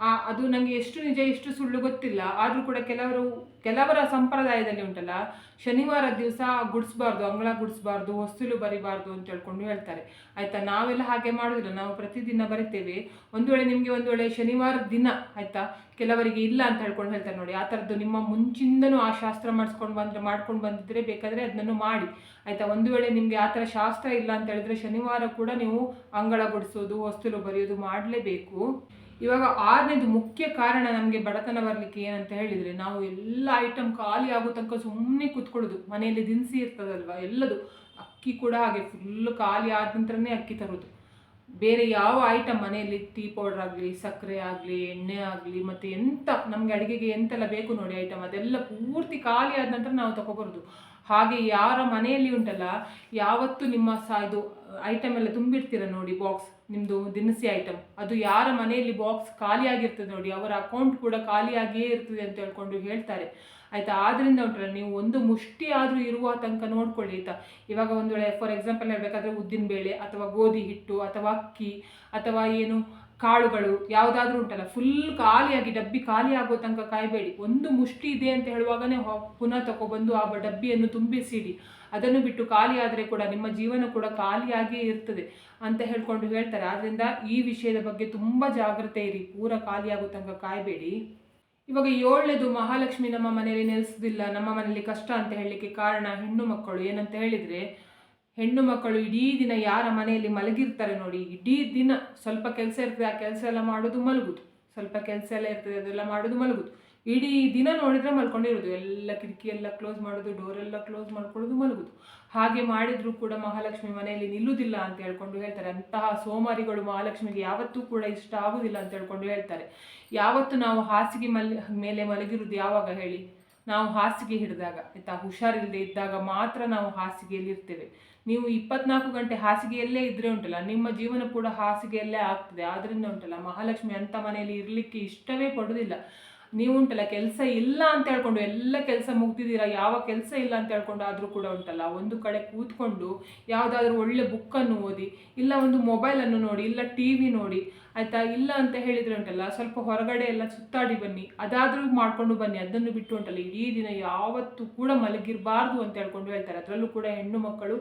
ಅದು ನನಗೆ ಎಷ್ಟು ನಿಜ, ಎಷ್ಟು ಸುಳ್ಳು ಗೊತ್ತಿಲ್ಲ. ಆದರೂ ಕೂಡ ಕೆಲವರು, ಕೆಲವರ ಸಂಪ್ರದಾಯದಲ್ಲಿ ಉಂಟಲ್ಲ, ಶನಿವಾರ ದಿವಸ ಗುಡಿಸ್ಬಾರ್ದು, ಅಂಗಳ ಗುಡಿಸ್ಬಾರ್ದು, ಹೊಸ್ತಿಲು ಬರಿಬಾರ್ದು ಅಂತ ಹೇಳ್ಕೊಂಡು ಹೇಳ್ತಾರೆ. ಆಯಿತಾ? ನಾವೆಲ್ಲ ಹಾಗೆ ಮಾಡೋದಿಲ್ಲ. ನಾವು ಪ್ರತಿದಿನ ಬರಿತೇವೆ. ಒಂದು ವೇಳೆ ನಿಮಗೆ ಒಂದು ವೇಳೆ ಶನಿವಾರ ದಿನ, ಆಯಿತಾ? ಕೆಲವರಿಗೆ ಇಲ್ಲ ಅಂತ ಹೇಳ್ಕೊಂಡು ಹೇಳ್ತಾರೆ ನೋಡಿ. ಆ ಥರದ್ದು ನಿಮ್ಮ ಮುಂಚಿಂದನೂ ಆ ಶಾಸ್ತ್ರ ಮಾಡಿಸ್ಕೊಂಡು ಬಂದ್ರೆ, ಮಾಡ್ಕೊಂಡು ಬಂದಿದ್ರೆ ಬೇಕಾದರೆ ಅದನ್ನು ಮಾಡಿ. ಆಯಿತಾ? ಒಂದು ವೇಳೆ ನಿಮಗೆ ಆ ಥರ ಶಾಸ್ತ್ರ ಇಲ್ಲ ಅಂತ ಹೇಳಿದ್ರೆ ಶನಿವಾರ ಕೂಡ ನೀವು ಅಂಗಳ ಗುಡಿಸೋದು, ಹೊಸ್ತಿಲು ಬರೆಯೋದು ಮಾಡಲೇಬೇಕು. ಇವಾಗ ಆರನೇದು ಮುಖ್ಯ ಕಾರಣ ನಮಗೆ ಬಡತನ ಬರಲಿಕ್ಕೆ ಏನಂತ ಹೇಳಿದರೆ ನಾವು ಎಲ್ಲ ಐಟಮ್ ಖಾಲಿ ಆಗೋ ತನಕ ಸುಮ್ಮನೆ ಕೂತ್ಕೊಳ್ಳೋದು. ಮನೆಯಲ್ಲಿ ದಿನಸಿ ಇರ್ತದಲ್ವ? ಎಲ್ಲದು. ಅಕ್ಕಿ ಕೂಡ ಹಾಗೆ ಫುಲ್ ಖಾಲಿ ಆದ ನಂತರನೇ ಅಕ್ಕಿ ತರೋದು. ಬೇರೆ ಯಾವ ಐಟಮ್ ಮನೆಯಲ್ಲಿ ಟೀ ಪೌಡರ್ ಆಗಲಿ, ಸಕ್ಕರೆ ಆಗಲಿ, ಎಣ್ಣೆ ಆಗಲಿ, ಮತ್ತು ಎಂತ ನಮಗೆ ಅಡುಗೆಗೆ ಎಂತೆಲ್ಲ ಬೇಕು ನೋಡಿ ಐಟಮ್ ಅದೆಲ್ಲ ಪೂರ್ತಿ ಖಾಲಿ ಆದ ನಂತರ ನಾವು ತಗೋಬಾರ್ದು ಹಾಗೆ ಯಾರ ಮನೆಯಲ್ಲಿ ಉಂಟಲ್ಲ, ಯಾವತ್ತು ನಿಮ್ಮ ಸಾ ಇದು ಐಟಮ್ ಎಲ್ಲ ತುಂಬಿರ್ತೀರ ನೋಡಿ ಬಾಕ್ಸ್ ನಿಮ್ಮದು ದಿನಸಿ ಐಟಮ್ ಅದು ಯಾರ ಮನೆಯಲ್ಲಿ ಬಾಕ್ಸ್ ಖಾಲಿಯಾಗಿರ್ತದೆ ನೋಡಿ, ಅವರ ಅಕೌಂಟ್ ಕೂಡ ಖಾಲಿಯಾಗಿಯೇ ಇರ್ತದೆ ಅಂತ ಹೇಳ್ಕೊಂಡು ಹೇಳ್ತಾರೆ. ಆಯಿತಾ? ಆದ್ರಿಂದ ಉಂಟಲ್ಲ, ನೀವು ಒಂದು ಮುಷ್ಟಿ ಆದರೂ ಇರುವ ತನಕ ನೋಡ್ಕೊಳ್ಳಿ, ಆಯಿತಾ? ಇವಾಗ ಒಂದು ವೇಳೆ ಫಾರ್ ಎಕ್ಸಾಂಪಲ್ ಹೇಳಬೇಕಾದ್ರೆ ಉದ್ದಿನ ಬೇಳೆ, ಅಥವಾ ಗೋಧಿ ಹಿಟ್ಟು, ಅಥವಾ ಅಕ್ಕಿ, ಅಥವಾ ಏನು ಕಾಳುಗಳು, ಯಾವುದಾದ್ರೂ ಉಂಟಲ್ಲ ಫುಲ್ ಖಾಲಿಯಾಗಿ, ಡಬ್ಬಿ ಖಾಲಿ ಆಗೋ ತನಕ ಕಾಯಬೇಡಿ. ಒಂದು ಮುಷ್ಟಿ ಇದೆ ಅಂತ ಹೇಳುವಾಗನೇ ಪುನಃ ತಗೊಬಂದು ಆ ಡಬ್ಬಿಯನ್ನು ತುಂಬಿಸಿಡಿ. ಅದನ್ನು ಬಿಟ್ಟು ಖಾಲಿಯಾದರೆ ಕೂಡ, ನಿಮ್ಮ ಜೀವನ ಕೂಡ ಖಾಲಿಯಾಗಿಯೇ ಇರ್ತದೆ ಅಂತ ಹೇಳ್ಕೊಂಡು ಹೇಳ್ತಾರೆ. ಆದ್ದರಿಂದ ಈ ವಿಷಯದ ಬಗ್ಗೆ ತುಂಬ ಜಾಗ್ರತೆ ಇರಿ. ಪೂರ ಖಾಲಿಯಾಗೋ ತನಕ ಕಾಯಬೇಡಿ. ಇವಾಗ ಏಳನೇದು, ಮಹಾಲಕ್ಷ್ಮಿ ನಮ್ಮ ಮನೆಯಲ್ಲಿ ನೆಲೆಸೋದಿಲ್ಲ ನಮ್ಮ ಮನೆಯಲ್ಲಿ ಕಷ್ಟ ಅಂತ ಹೇಳಲಿಕ್ಕೆ ಕಾರಣ ಹೆಣ್ಣು ಮಕ್ಕಳು. ಏನಂತ ಹೇಳಿದರೆ, ಹೆಣ್ಣು ಮಕ್ಕಳು ಇಡೀ ದಿನ ಯಾರ ಮನೆಯಲ್ಲಿ ಮಲಗಿರ್ತಾರೆ ನೋಡಿ, ಇಡೀ ದಿನ ಸ್ವಲ್ಪ ಕೆಲಸ ಇರ್ತದೆ. ಆ ಕೆಲಸ ಎಲ್ಲ ಮಾಡೋದು ಮಲಗುದು. ಸ್ವಲ್ಪ ಕೆಲಸ ಎಲ್ಲ ಇರ್ತದೆ, ಅದೆಲ್ಲ ಮಾಡೋದು ಮಲಗುದು. ಇಡೀ ದಿನ ನೋಡಿದ್ರೆ ಮಲ್ಕೊಂಡಿರೋದು. ಎಲ್ಲ ಕಿಟಕಿ ಎಲ್ಲ ಕ್ಲೋಸ್ ಮಾಡೋದು ಡೋರ್ ಎಲ್ಲ ಕ್ಲೋಸ್ ಮಾಡ್ಕೊಳ್ಳೋದು, ಮಲಗೋದು. ಹಾಗೆ ಮಾಡಿದ್ರು ಕೂಡ ಮಹಾಲಕ್ಷ್ಮಿ ಮನೆಯಲ್ಲಿ ನಿಲ್ಲುವುದಿಲ್ಲ ಅಂತ ಹೇಳ್ಕೊಂಡು ಹೇಳ್ತಾರೆ. ಅಂತಹ ಸೋಮಾರಿಗಳು ಮಹಾಲಕ್ಷ್ಮಿಗೆ ಯಾವತ್ತೂ ಕೂಡ ಇಷ್ಟ ಆಗುದಿಲ್ಲ ಅಂತ ಹೇಳ್ಕೊಂಡು ಹೇಳ್ತಾರೆ. ಯಾವತ್ತು ನಾವು ಹಾಸಿಗೆ ಮಲ್, ಮೇಲೆ ಮಲಗಿರುವುದು ಯಾವಾಗ ಹೇಳಿ? ನಾವು ಹಾಸಿಗೆ ಹಿಡಿದಾಗ, ಆಯ್ತಾ? ಹುಷಾರಿಲ್ಲದೆ ಇದ್ದಾಗ ಮಾತ್ರ ನಾವು ಹಾಸಿಗೆಯಲ್ಲಿ ಇರ್ತೇವೆ. ನೀವು ಇಪ್ಪತ್ನಾಲ್ಕು ಗಂಟೆ ಹಾಸಿಗೆಯಲ್ಲೇ ಇದ್ದರೆ ಉಂಟಲ್ಲ, ನಿಮ್ಮ ಜೀವನ ಕೂಡ ಹಾಸಿಗೆಯಲ್ಲೇ ಆಗ್ತದೆ. ಆದ್ದರಿಂದ ಉಂಟಲ್ಲ, ಮಹಾಲಕ್ಷ್ಮಿ ಅಂತ ಮನೆಯಲ್ಲಿ ಇರಲಿಕ್ಕೆ ಇಷ್ಟವೇ ಪಡುವುದಿಲ್ಲ ನೀವು ಉಂಟಲ್ಲ ಕೆಲಸ ಇಲ್ಲ ಅಂತ ಹೇಳ್ಕೊಂಡು ಎಲ್ಲ ಕೆಲಸ ಮುಗ್ದಿದ್ದೀರಾ? ಯಾವ ಕೆಲಸ ಇಲ್ಲ ಅಂತ ಹೇಳ್ಕೊಂಡು ಆದರೂ ಕೂಡ ಉಂಟಲ್ಲ? ಒಂದು ಕಡೆ ಕೂತ್ಕೊಂಡು ಯಾವುದಾದ್ರೂ ಒಳ್ಳೆ ಬುಕ್ಕನ್ನು ಓದಿ, ಇಲ್ಲ ಒಂದು ಮೊಬೈಲನ್ನು ನೋಡಿ, ಇಲ್ಲ ಟಿ ವಿ ನೋಡಿ, ಆಯಿತಾ? ಇಲ್ಲ ಅಂತ ಹೇಳಿದರೆ ಉಂಟಲ್ಲ, ಸ್ವಲ್ಪ ಹೊರಗಡೆ ಎಲ್ಲ ಸುತ್ತಾಡಿ ಬನ್ನಿ. ಅದಾದರೂ ಮಾಡಿಕೊಂಡು ಬನ್ನಿ. ಅದನ್ನು ಬಿಟ್ಟು ಉಂಟಲ್ಲ, ಇಡೀ ದಿನ ಯಾವತ್ತೂ ಕೂಡ ಮಲಗಿರಬಾರ್ದು ಅಂತ ಹೇಳ್ಕೊಂಡು ಹೇಳ್ತಾರೆ. ಅದರಲ್ಲೂ ಕೂಡ ಹೆಣ್ಣು ಮಕ್ಕಳು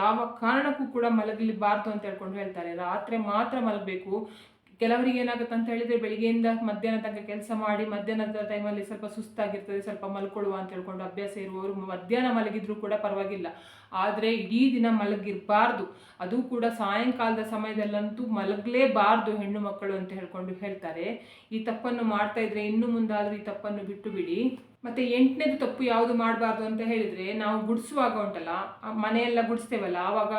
ಯಾವ ಕಾರಣಕ್ಕೂ ಕೂಡ ಮಲಗಲಿಬಾರ್ದು ಅಂತ ಹೇಳ್ಕೊಂಡು ಹೇಳ್ತಾರೆ. ರಾತ್ರಿ ಮಾತ್ರ ಮಲಗಬೇಕು. ಕೆಲವರಿಗೆ ಏನಾಗುತ್ತೆ ಅಂತ ಹೇಳಿದ್ರೆ ಬೆಳಿಗ್ಗೆಯಿಂದ ಮಧ್ಯಾಹ್ನ ತನಕ ಕೆಲಸ ಮಾಡಿ ಮಧ್ಯಾಹ್ನದ ಟೈಮಲ್ಲಿ ಸ್ವಲ್ಪ ಸುಸ್ತಾಗಿರ್ತದೆ, ಸ್ವಲ್ಪ ಮಲ್ಕೊಳ್ಳುವ ಅಂತ ಹೇಳ್ಕೊಂಡು ಅಭ್ಯಾಸ ಇರುವವರು ಮಧ್ಯಾಹ್ನ ಮಲಗಿದ್ರು ಕೂಡ ಪರವಾಗಿಲ್ಲ. ಆದರೆ ಇಡೀ ದಿನ ಮಲಗಿರಬಾರ್ದು. ಅದು ಕೂಡ ಸಾಯಂಕಾಲದ ಸಮಯದಲ್ಲಂತೂ ಮಲಗಲೇಬಾರ್ದು ಹೆಣ್ಣು ಮಕ್ಕಳು ಅಂತ ಹೇಳ್ಕೊಂಡು ಹೇಳ್ತಾರೆ. ಈ ತಪ್ಪನ್ನು ಮಾಡ್ತಾ ಇದ್ರೆ ಇನ್ನು ಮುಂದಾದರೂ ಈ ತಪ್ಪನ್ನು ಬಿಟ್ಟು ಬಿಡಿ. ಮತ್ತೆ ಎಂಟನೇದು ತಪ್ಪು ಯಾವುದು ಮಾಡಬಾರ್ದು ಅಂತ ಹೇಳಿದ್ರೆ ನಾವು ಗುಡಿಸುವಾಗ ಉಂಟಲ್ಲ ಮನೆಯೆಲ್ಲ ಗುಡಿಸ್ತೇವಲ್ಲ, ಆವಾಗ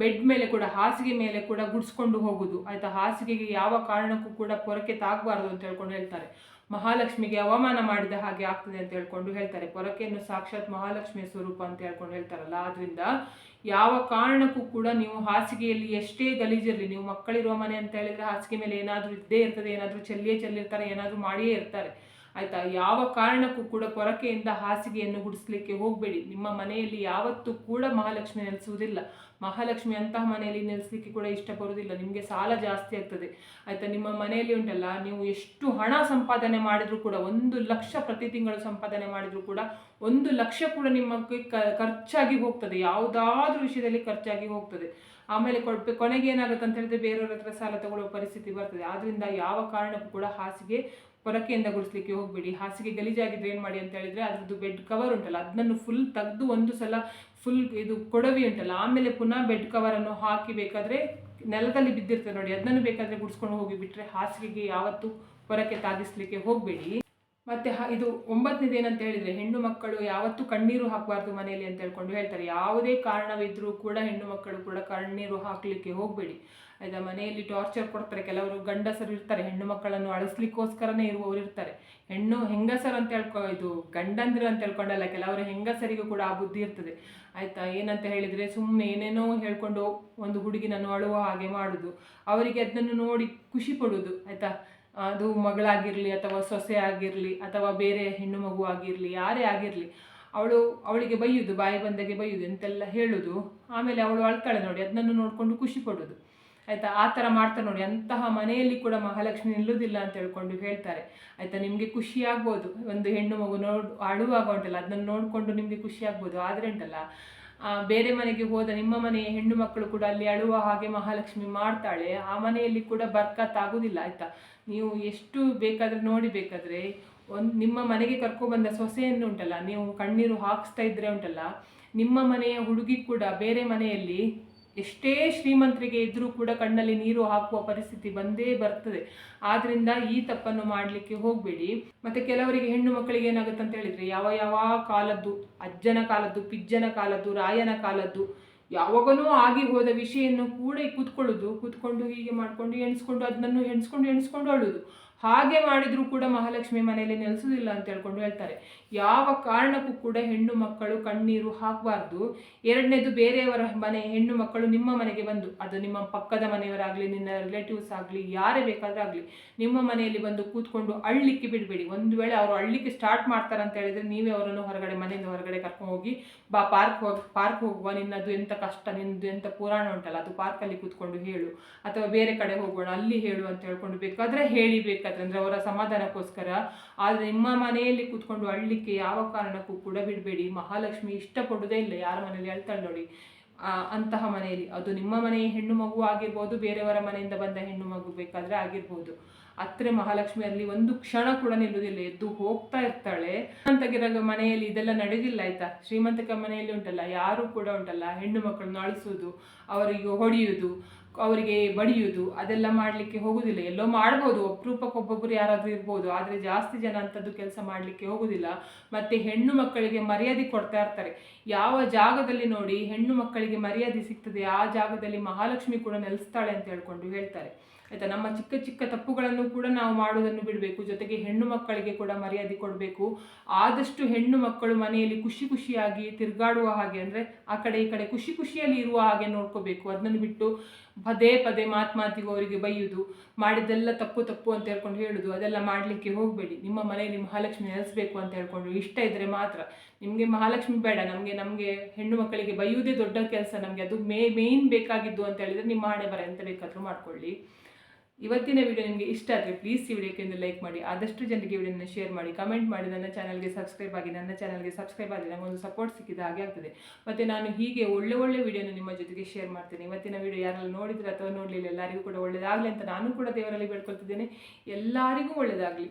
ಬೆಡ್ ಮೇಲೆ ಕೂಡ, ಹಾಸಿಗೆ ಮೇಲೆ ಕೂಡ ಗುಡಿಸ್ಕೊಂಡು ಹೋಗುದು. ಆಯಿತಾ? ಹಾಸಿಗೆಗೆ ಯಾವ ಕಾರಣಕ್ಕೂ ಕೂಡ ಪೊರಕೆ ತಾಗಬಾರ್ದು ಅಂತ ಹೇಳ್ಕೊಂಡು ಹೇಳ್ತಾರೆ. ಮಹಾಲಕ್ಷ್ಮಿಗೆ ಅವಮಾನ ಮಾಡಿದ ಹಾಗೆ ಆಗ್ತದೆ ಅಂತ ಹೇಳ್ಕೊಂಡು ಹೇಳ್ತಾರೆ. ಪೊರಕೆಯನ್ನು ಸಾಕ್ಷಾತ್ ಮಹಾಲಕ್ಷ್ಮಿಯ ಸ್ವರೂಪ ಅಂತ ಹೇಳ್ಕೊಂಡು ಹೇಳ್ತಾರಲ್ಲ. ಆದ್ರಿಂದ ಯಾವ ಕಾರಣಕ್ಕೂ ಕೂಡ ನೀವು ಹಾಸಿಗೆಯಲ್ಲಿ ಎಷ್ಟೇ ಗಲೀಜಿರಲಿ, ನೀವು ಮಕ್ಕಳಿರುವ ಮನೆ ಅಂತ ಹೇಳಿದ್ರೆ ಹಾಸಿಗೆ ಮೇಲೆ ಏನಾದರೂ ಇದ್ದೇ ಇರ್ತದೆ, ಏನಾದರೂ ಚೆಲ್ಲಿಯೇ ಚೆಲ್ಲಿರ್ತಾರೆ, ಏನಾದರೂ ಮಾಡಿಯೇ ಇರ್ತಾರೆ. ಆಯ್ತಾ? ಯಾವ ಕಾರಣಕ್ಕೂ ಕೂಡ ಕೊರಕೆಯಿಂದ ಹಾಸಿಗೆಯನ್ನು ಗುಡಿಸಲಿಕ್ಕೆ ಹೋಗಬೇಡಿ. ನಿಮ್ಮ ಮನೆಯಲ್ಲಿ ಯಾವತ್ತೂ ಕೂಡ ಮಹಾಲಕ್ಷ್ಮಿ ನೆಲೆಸುವುದಿಲ್ಲ. ಮಹಾಲಕ್ಷ್ಮಿ ಅಂತಹ ಮನೆಯಲ್ಲಿ ನೆಲೆಸಲಿಕ್ಕೆ ಕೂಡ ಇಷ್ಟಪಡುವುದಿಲ್ಲ ನಿಮಗೆ ಸಾಲ ಜಾಸ್ತಿ ಆಗ್ತದೆ. ಆಯಿತಾ? ನಿಮ್ಮ ಮನೆಯಲ್ಲಿ ಉಂಟಲ್ಲ, ನೀವು ಎಷ್ಟು ಹಣ ಸಂಪಾದನೆ ಮಾಡಿದರೂ ಕೂಡ, ಒಂದು ಲಕ್ಷ ಪ್ರತಿ ತಿಂಗಳು ಸಂಪಾದನೆ ಮಾಡಿದರೂ ಕೂಡ, ಒಂದು ಲಕ್ಷ ಕೂಡ ನಿಮ್ಮ ಖರ್ಚಾಗಿ ಹೋಗ್ತದೆ. ಯಾವುದಾದ್ರೂ ವಿಷಯದಲ್ಲಿ ಖರ್ಚಾಗಿ ಹೋಗ್ತದೆ. ಆಮೇಲೆ ಕೊಡ್ಬೆ, ಕೊನೆಗೆ ಏನಾಗುತ್ತೆ ಅಂತ ಹೇಳಿದ್ರೆ ಬೇರೆಯವರ ಹತ್ರ ಸಾಲ ತಗೊಳ್ಳೋ ಪರಿಸ್ಥಿತಿ ಬರ್ತದೆ. ಆದ್ದರಿಂದ ಯಾವ ಕಾರಣಕ್ಕೂ ಕೂಡ ಹಾಸಿಗೆ ಪೊರಕೆಯಿಂದ ಗುಡಿಸ್ಲಿಕ್ಕೆ ಹೋಗಬೇಡಿ. ಹಾಸಿಗೆ ಗಲೀಜಾಗಿದ್ರೆ ಏನು ಮಾಡಿ ಅಂತ ಹೇಳಿದ್ರೆ ಅದ್ರದ್ದು ಬೆಡ್ ಕವರ್ ಉಂಟಲ್ಲ, ಅದನ್ನು ಫುಲ್ ತೆಗೆದು ಒಂದು ಸಲ ಫುಲ್ ಇದು ಕೊಡವಿ ಉಂಟಲ್ಲ, ಆಮೇಲೆ ಪುನಃ ಬೆಡ್ ಕವರನ್ನು ಹಾಕಿ ಬೇಕಾದರೆ ನೆಲದಲ್ಲಿ ಬಿದ್ದಿರ್ತದೆ ನೋಡಿ, ಅದನ್ನು ಬೇಕಾದ್ರೆ ಗುಡಿಸ್ಕೊಂಡು ಹೋಗಿ ಬಿಟ್ರೆ ಹಾಸಿಗೆಗೆ ಯಾವತ್ತೂ ಪೊರಕೆ ತಾಗಿಸ್ಲಿಕ್ಕೆ ಹೋಗಬೇಡಿ. ಮತ್ತೆ ಇದು ಒಂಬತ್ತನೇದು ಏನಂತ ಹೇಳಿದ್ರೆ ಹೆಣ್ಣು ಮಕ್ಕಳು ಯಾವತ್ತೂ ಕಣ್ಣೀರು ಹಾಕಬಾರ್ದು ಮನೆಯಲ್ಲಿ ಅಂತ ಹೇಳ್ಕೊಂಡು ಹೇಳ್ತಾರೆ. ಯಾವುದೇ ಕಾರಣವಿದ್ರೂ ಕೂಡ ಹೆಣ್ಣು ಮಕ್ಕಳು ಕೂಡ ಕಣ್ಣೀರು ಹಾಕಲಿಕ್ಕೆ ಹೋಗಬೇಡಿ. ಆಯ್ತಾ ಮನೆಯಲ್ಲಿ ಟಾರ್ಚರ್ ಕೊಡ್ತಾರೆ. ಕೆಲವರು ಗಂಡಸರು ಇರ್ತಾರೆ, ಹೆಣ್ಣು ಮಕ್ಕಳನ್ನು ಅಳಿಸ್ಲಿಕ್ಕೋಸ್ಕರನೇ ಇರುವವರು ಇರ್ತಾರೆ. ಹೆಣ್ಣು ಹೆಂಗಸರು ಅಂತ ಹೇಳ್ಕೊ, ಇದು ಗಂಡಂದ್ರು ಅಂತ ಹೇಳ್ಕೊಂಡಲ್ಲ, ಕೆಲವರು ಹೆಂಗಸರಿಗೂ ಕೂಡ ಆ ಬುದ್ಧಿ ಇರ್ತದೆ. ಆಯ್ತಾ, ಏನಂತ ಹೇಳಿದ್ರೆ ಸುಮ್ಮನೆ ಏನೇನೋ ಹೇಳ್ಕೊಂಡು ಒಂದು ಹುಡುಗಿನನ್ನು ಅಳುವ ಹಾಗೆ ಮಾಡುದು. ಅವರಿಗೆ ಅದನ್ನು ನೋಡಿ ಖುಷಿ ಪಡುವುದು ಆಯ್ತಾ? ಅದು ಮಗಳಾಗಿರಲಿ ಅಥವಾ ಸೊಸೆ ಆಗಿರಲಿ ಅಥವಾ ಬೇರೆ ಹೆಣ್ಣು ಮಗು ಆಗಿರಲಿ, ಯಾರೇ ಆಗಿರಲಿ, ಅವಳು ಅವಳಿಗೆ ಬೈಯುದು, ಬಾಯಿ ಬಂದಾಗೆ ಬೈಯುದು ಅಂತೆಲ್ಲ ಹೇಳುದು. ಆಮೇಲೆ ಅವಳು ಅಳ್ತಾಳೆ ನೋಡಿ, ಅದನ್ನು ನೋಡಿಕೊಂಡು ಖುಷಿ ಪಡೋದು. ಆಯ್ತಾ? ಆ ಥರ ಮಾಡ್ತಾರೆ ನೋಡಿ. ಅಂತಹ ಮನೆಯಲ್ಲಿ ಕೂಡ ಮಹಾಲಕ್ಷ್ಮಿ ನಿಲ್ಲುವುದಿಲ್ಲ ಅಂತ ಹೇಳ್ಕೊಂಡು ಹೇಳ್ತಾರೆ. ಆಯಿತಾ? ನಿಮಗೆ ಖುಷಿ ಆಗ್ಬೋದು. ಒಂದು ಹೆಣ್ಣು ಮಗು ನೋಡ್ ಅಳುವಾಗ ಉಂಟಲ್ಲ, ಅದನ್ನು ನೋಡಿಕೊಂಡು ನಿಮಗೆ ಖುಷಿ ಆಗ್ಬೋದು. ಆದರೆ ಉಂಟಲ್ಲ ಬೇರೆ ಮನೆಗೆ ಹೋದ ನಿಮ್ಮ ಮನೆಯ ಹೆಣ್ಣು ಮಕ್ಕಳು ಕೂಡ ಅಲ್ಲಿ ಅಳುವ ಹಾಗೆ ಮಹಾಲಕ್ಷ್ಮಿ ಮಾಡ್ತಾಳೆ. ಆ ಮನೆಯಲ್ಲಿ ಕೂಡ ಬರ್ಕತ್ ಆಗುದಿಲ್ಲ, ಆಯ್ತಾ? ನೀವು ಎಷ್ಟು ಬೇಕಾದರೆ ನೋಡಿ ಬೇಕಾದ್ರೆ, ಒಂದು, ನಿಮ್ಮ ಮನೆಗೆ ಕರ್ಕೊಬಂದ ಸೊಸೆಯನ್ನು ಉಂಟಲ್ಲ, ನೀವು ಕಣ್ಣೀರು ಹಾಕಿಸ್ತಾ ಇದ್ರೆ ಉಂಟಲ್ಲ, ನಿಮ್ಮ ಮನೆಯ ಹುಡುಗಿ ಕೂಡ ಬೇರೆ ಮನೆಯಲ್ಲಿ ಎಷ್ಟೇ ಶ್ರೀಮಂತರಿಗೆ ಇದ್ದರೂ ಕೂಡ ಕಣ್ಣಲ್ಲಿ ನೀರು ಹಾಕುವ ಪರಿಸ್ಥಿತಿ ಬಂದೇ ಬರ್ತದೆ. ಆದ್ದರಿಂದ ಈ ತಪ್ಪನ್ನು ಮಾಡಲಿಕ್ಕೆ ಹೋಗಬೇಡಿ. ಮತ್ತೆ ಕೆಲವರಿಗೆ ಹೆಣ್ಣು ಮಕ್ಕಳಿಗೆ ಏನಾಗುತ್ತೆ ಅಂತ ಹೇಳಿದ್ರೆ, ಯಾವ ಯಾವ ಕಾಲದ್ದು, ಅಜ್ಜನ ಕಾಲದ್ದು, ಪಿಜ್ಜನ ಕಾಲದ್ದು, ರಾಯನ ಕಾಲದ್ದು ಯಾವಾಗಲೂ ಆಗಿ ಹೋದ ವಿಷಯನ್ನು ಕೂಡ ಕೂತ್ಕೊಳ್ಳೋದು, ಕೂತ್ಕೊಂಡು ಹೀಗೆ ಮಾಡ್ಕೊಂಡು ಎಣಿಸ್ಕೊಂಡು ಅದನ್ನು ಎಣಿಸ್ಕೊಂಡು ಎಣಿಸ್ಕೊಂಡು ಅಳುದು. ಹಾಗೆ ಮಾಡಿದರೂ ಕೂಡ ಮಹಾಲಕ್ಷ್ಮಿ ಮನೆಯಲ್ಲಿ ನೆಲೆಸೋದಿಲ್ಲ ಅಂತ ಹೇಳ್ಕೊಂಡು ಹೇಳ್ತಾರೆ. ಯಾವ ಕಾರಣಕ್ಕೂ ಕೂಡ ಹೆಣ್ಣು ಮಕ್ಕಳು ಕಣ್ಣೀರು ಹಾಕಬಾರ್ದು. ಎರಡನೇದು ಬೇರೆಯವರ ಮನೆ, ಹೆಣ್ಣು ಮಕ್ಕಳು ನಿಮ್ಮ ಮನೆಗೆ ಬಂದು, ಅದು ನಿಮ್ಮ ಪಕ್ಕದ ಮನೆಯವರಾಗಲಿ, ನಿನ್ನ ರಿಲೇಟಿವ್ಸ್ ಆಗಲಿ, ಯಾರೇ ಬೇಕಾದರೂ ಆಗಲಿ, ನಿಮ್ಮ ಮನೆಯಲ್ಲಿ ಬಂದು ಕೂತ್ಕೊಂಡು ಅಳ್ಳಿಕ್ಕೆ ಬಿಡಬೇಡಿ. ಒಂದು ವೇಳೆ ಅವರು ಅಳ್ಳಿಕ್ಕೆ ಸ್ಟಾರ್ಟ್ ಮಾಡ್ತಾರೆ ಅಂತ ಹೇಳಿದ್ರೆ ನೀವೇ ಅವರನ್ನು ಹೊರಗಡೆ, ಮನೆಯಿಂದ ಹೊರಗಡೆ ಕರ್ಕೊಂಡು ಹೋಗಿ, ಬಾ ಪಾರ್ಕ್ ಹೋಗಿ ಪಾರ್ಕ್ ಹೋಗುವ, ನಿನ್ನದು ಎಂಥ ಕಷ್ಟ ನಿನ್ನದು ಎಂಥ ಪುರಾಣ ಉಂಟಲ್ಲ, ಅದು ಪಾರ್ಕಲ್ಲಿ ಕೂತ್ಕೊಂಡು ಹೇಳು. ಅಥವಾ ಬೇರೆ ಕಡೆ ಹೋಗೋಣ, ಅಲ್ಲಿ ಹೇಳು ಅಂತ ಹೇಳ್ಕೊಂಡು ಬೇಕಾದರೆ ಹೇಳಿ ಬೇಕಾದ್ರೆ ಅಂದರೆ ಅವರ ಸಮಾಧಾನಕ್ಕೋಸ್ಕರ. ಆದರೆ ನಿಮ್ಮ ಮನೆಯಲ್ಲಿ ಕೂತ್ಕೊಂಡು ಅಳ್ಳಿಕ್ಕೆ ಯಾವ ಕಾರಣಕ್ಕೂ ಕೂಡ ಬಿಡಬೇಡಿ. ಮಹಾಲಕ್ಷ್ಮಿ ಇಷ್ಟಪಡೋದೇ ಇಲ್ಲ ಯಾರ ಮನೆಯಲ್ಲಿ ಅಳ್ತಾಳೆ ನೋಡಿ. ಅಂತಹ ಮನೆಯಲ್ಲಿ. ಅದು ನಿಮ್ಮ ಮನೆಯ ಹೆಣ್ಣು ಮಗು ಆಗಿರ್ಬೋದು, ಬೇರೆಯವರ ಮನೆಯಿಂದ ಬಂದ ಹೆಣ್ಣು ಮಗು ಬೇಕಾದರೆ ಆಗಿರ್ಬೋದು. ಅತ್ರೆ ಮಹಾಲಕ್ಷ್ಮಿ ಅಲ್ಲಿ ಒಂದು ಕ್ಷಣ ಕೂಡ ನಿಲ್ಲುವುದಿಲ್ಲ ಎದ್ದು ಹೋಗ್ತಾ ಇರ್ತಾಳೆ. ಶ್ರೀಮಂತಗಿರ ಮನೆಯಲ್ಲಿ ಇದೆಲ್ಲ ನಡೆದಿಲ್ಲ ಆಯ್ತಾ? ಶ್ರೀಮಂತಕ ಮನೆಯಲ್ಲಿ ಉಂಟಲ್ಲ, ಯಾರು ಕೂಡ ಉಂಟಲ್ಲ. ಹೆಣ್ಣು ಮಕ್ಕಳನ್ನು ಅಳಿಸೋದು, ಅವರಿಗೆ ಹೊಡೆಯುವುದು ಅವರಿಗೆ ಬಡಿಯುವುದು ಅದೆಲ್ಲ ಮಾಡಲಿಕ್ಕೆ ಹೋಗುದಿಲ್ಲ. ಎಲ್ಲೋ ಮಾಡ್ಬೋದು ಅಪರೂಪಕ್ಕೆ ಒಬ್ಬೊಬ್ಬರು ಯಾರಾದರೂ ಇರ್ಬೋದು, ಆದರೆ ಜಾಸ್ತಿ ಜನ ಅಂಥದ್ದು ಕೆಲಸ ಮಾಡಲಿಕ್ಕೆ ಹೋಗುದಿಲ್ಲ. ಮತ್ತು ಹೆಣ್ಣು ಮಕ್ಕಳಿಗೆ ಮರ್ಯಾದೆ ಕೊಡ್ತಾ ಇರ್ತಾರೆ. ಯಾವ ಜಾಗದಲ್ಲಿ ನೋಡಿ ಹೆಣ್ಣು ಮಕ್ಕಳಿಗೆ ಮರ್ಯಾದೆ ಸಿಗ್ತದೆ, ಆ ಜಾಗದಲ್ಲಿ ಮಹಾಲಕ್ಷ್ಮಿ ಕೂಡ ನೆಲೆಸ್ತಾಳೆ ಅಂತ ಹೇಳ್ಕೊಂಡು ಹೇಳ್ತಾರೆ. ಆಯ್ತಾ? ನಮ್ಮ ಚಿಕ್ಕ ಚಿಕ್ಕ ತಪ್ಪುಗಳನ್ನು ಕೂಡ ನಾವು ಮಾಡುವುದನ್ನು ಬಿಡಬೇಕು. ಜೊತೆಗೆ ಹೆಣ್ಣು ಮಕ್ಕಳಿಗೆ ಕೂಡ ಮರ್ಯಾದೆ ಕೊಡಬೇಕು. ಆದಷ್ಟು ಹೆಣ್ಣು ಮಕ್ಕಳು ಮನೆಯಲ್ಲಿ ಖುಷಿ ಖುಷಿಯಾಗಿ ತಿರುಗಾಡುವ ಹಾಗೆ ಅಂದರೆ ಆ ಕಡೆ ಈ ಕಡೆ ಖುಷಿ ಖುಷಿಯಲ್ಲಿ ಇರುವ ಹಾಗೆ ನೋಡ್ಕೋಬೇಕು. ಅದನ್ನು ಬಿಟ್ಟು ಪದೇ ಪದೇ ಮಾತು ಮಾತಿಗೂ ಅವರಿಗೆ ಬೈಯುವುದು ಮಾಡಿದ್ದೆಲ್ಲ ತಪ್ಪು ತಪ್ಪು ಅಂತ ಹೇಳ್ಕೊಂಡು ಹೇಳುದು, ಅದೆಲ್ಲ ಮಾಡಲಿಕ್ಕೆ ಹೋಗಬೇಡಿ. ನಿಮ್ಮ ಮನೆಯಲ್ಲಿ ಮಹಾಲಕ್ಷ್ಮಿ ನೆಲೆಸಬೇಕು ಅಂತ ಹೇಳ್ಕೊಂಡು ಇಷ್ಟ ಇದ್ದರೆ ಮಾತ್ರ. ನಿಮಗೆ ಮಹಾಲಕ್ಷ್ಮಿ ಬೇಡ. ನಮಗೆ ನಮಗೆ ಹೆಣ್ಣು ಮಕ್ಕಳಿಗೆ ಬೈಯುವುದೇ ದೊಡ್ಡ ಕೆಲಸ. ನಮಗೆ ಅದು ಮೇ ಮೇನ್ ಬೇಕಾಗಿದ್ದು ಅಂತ ಹೇಳಿದ್ರೆ ನಿಮ್ಮ ಹಣೆ ಬರ. ಎಂತ ಬೇಕಾದರೂ ಮಾಡ್ಕೊಳ್ಳಿ. ಇವತ್ತಿನ ವಿಡಿಯೋ ನಿಮಗೆ ಇಷ್ಟ ಆದರೆ ಪ್ಲೀಸ್ ಈ ವಿಡಿಯೋಕ್ಕೆ ಒಂದು ಲೈಕ್ ಮಾಡಿ, ಆದಷ್ಟು ಜನರಿಗೆ ವಿಡಿಯೋನ ಶೇರ್ ಮಾಡಿ ಕಮೆಂಟ್ ಮಾಡಿ, ನನ್ನ ಚಾನಲ್ಗೆ ಸಬ್ಸ್ಕ್ರೈಬ್ ಆಗಿ, ನನ್ನ ಚಾನಲ್ಗೆ ಸಬ್ಸ್ಕ್ರೈಬ್ ಆಗಿ ನಮಗೊಂದು ಸಪೋರ್ಟ್ ಸಿಕ್ಕಿದ ಹಾಗೆ ಆಗ್ತದೆ. ಮತ್ತು ನಾನು ಹೀಗೆ ಒಳ್ಳೆ ಒಳ್ಳೆ ವಿಡಿಯೋನ ನಿಮ್ಮ ಜೊತೆಗೆ ಶೇರ್ ಮಾಡ್ತೇನೆ. ಇವತ್ತಿನ ವಿಡಿಯೋ ಯಾರೆಲ್ಲ ನೋಡಿದ್ರೆ ಅಥವಾ ನೋಡಲಿಲ್ಲ, ಎಲ್ಲರಿಗೂ ಕೂಡ ಒಳ್ಳೆಯದಾಗಲಿ ಅಂತ ನಾನು ಕೂಡ ದೇವರಲ್ಲಿ ಬೇಡ್ಕೊಳ್ತಿದ್ದೇನೆ. ಎಲ್ಲರಿಗೂ ಒಳ್ಳೆಯದಾಗಲಿ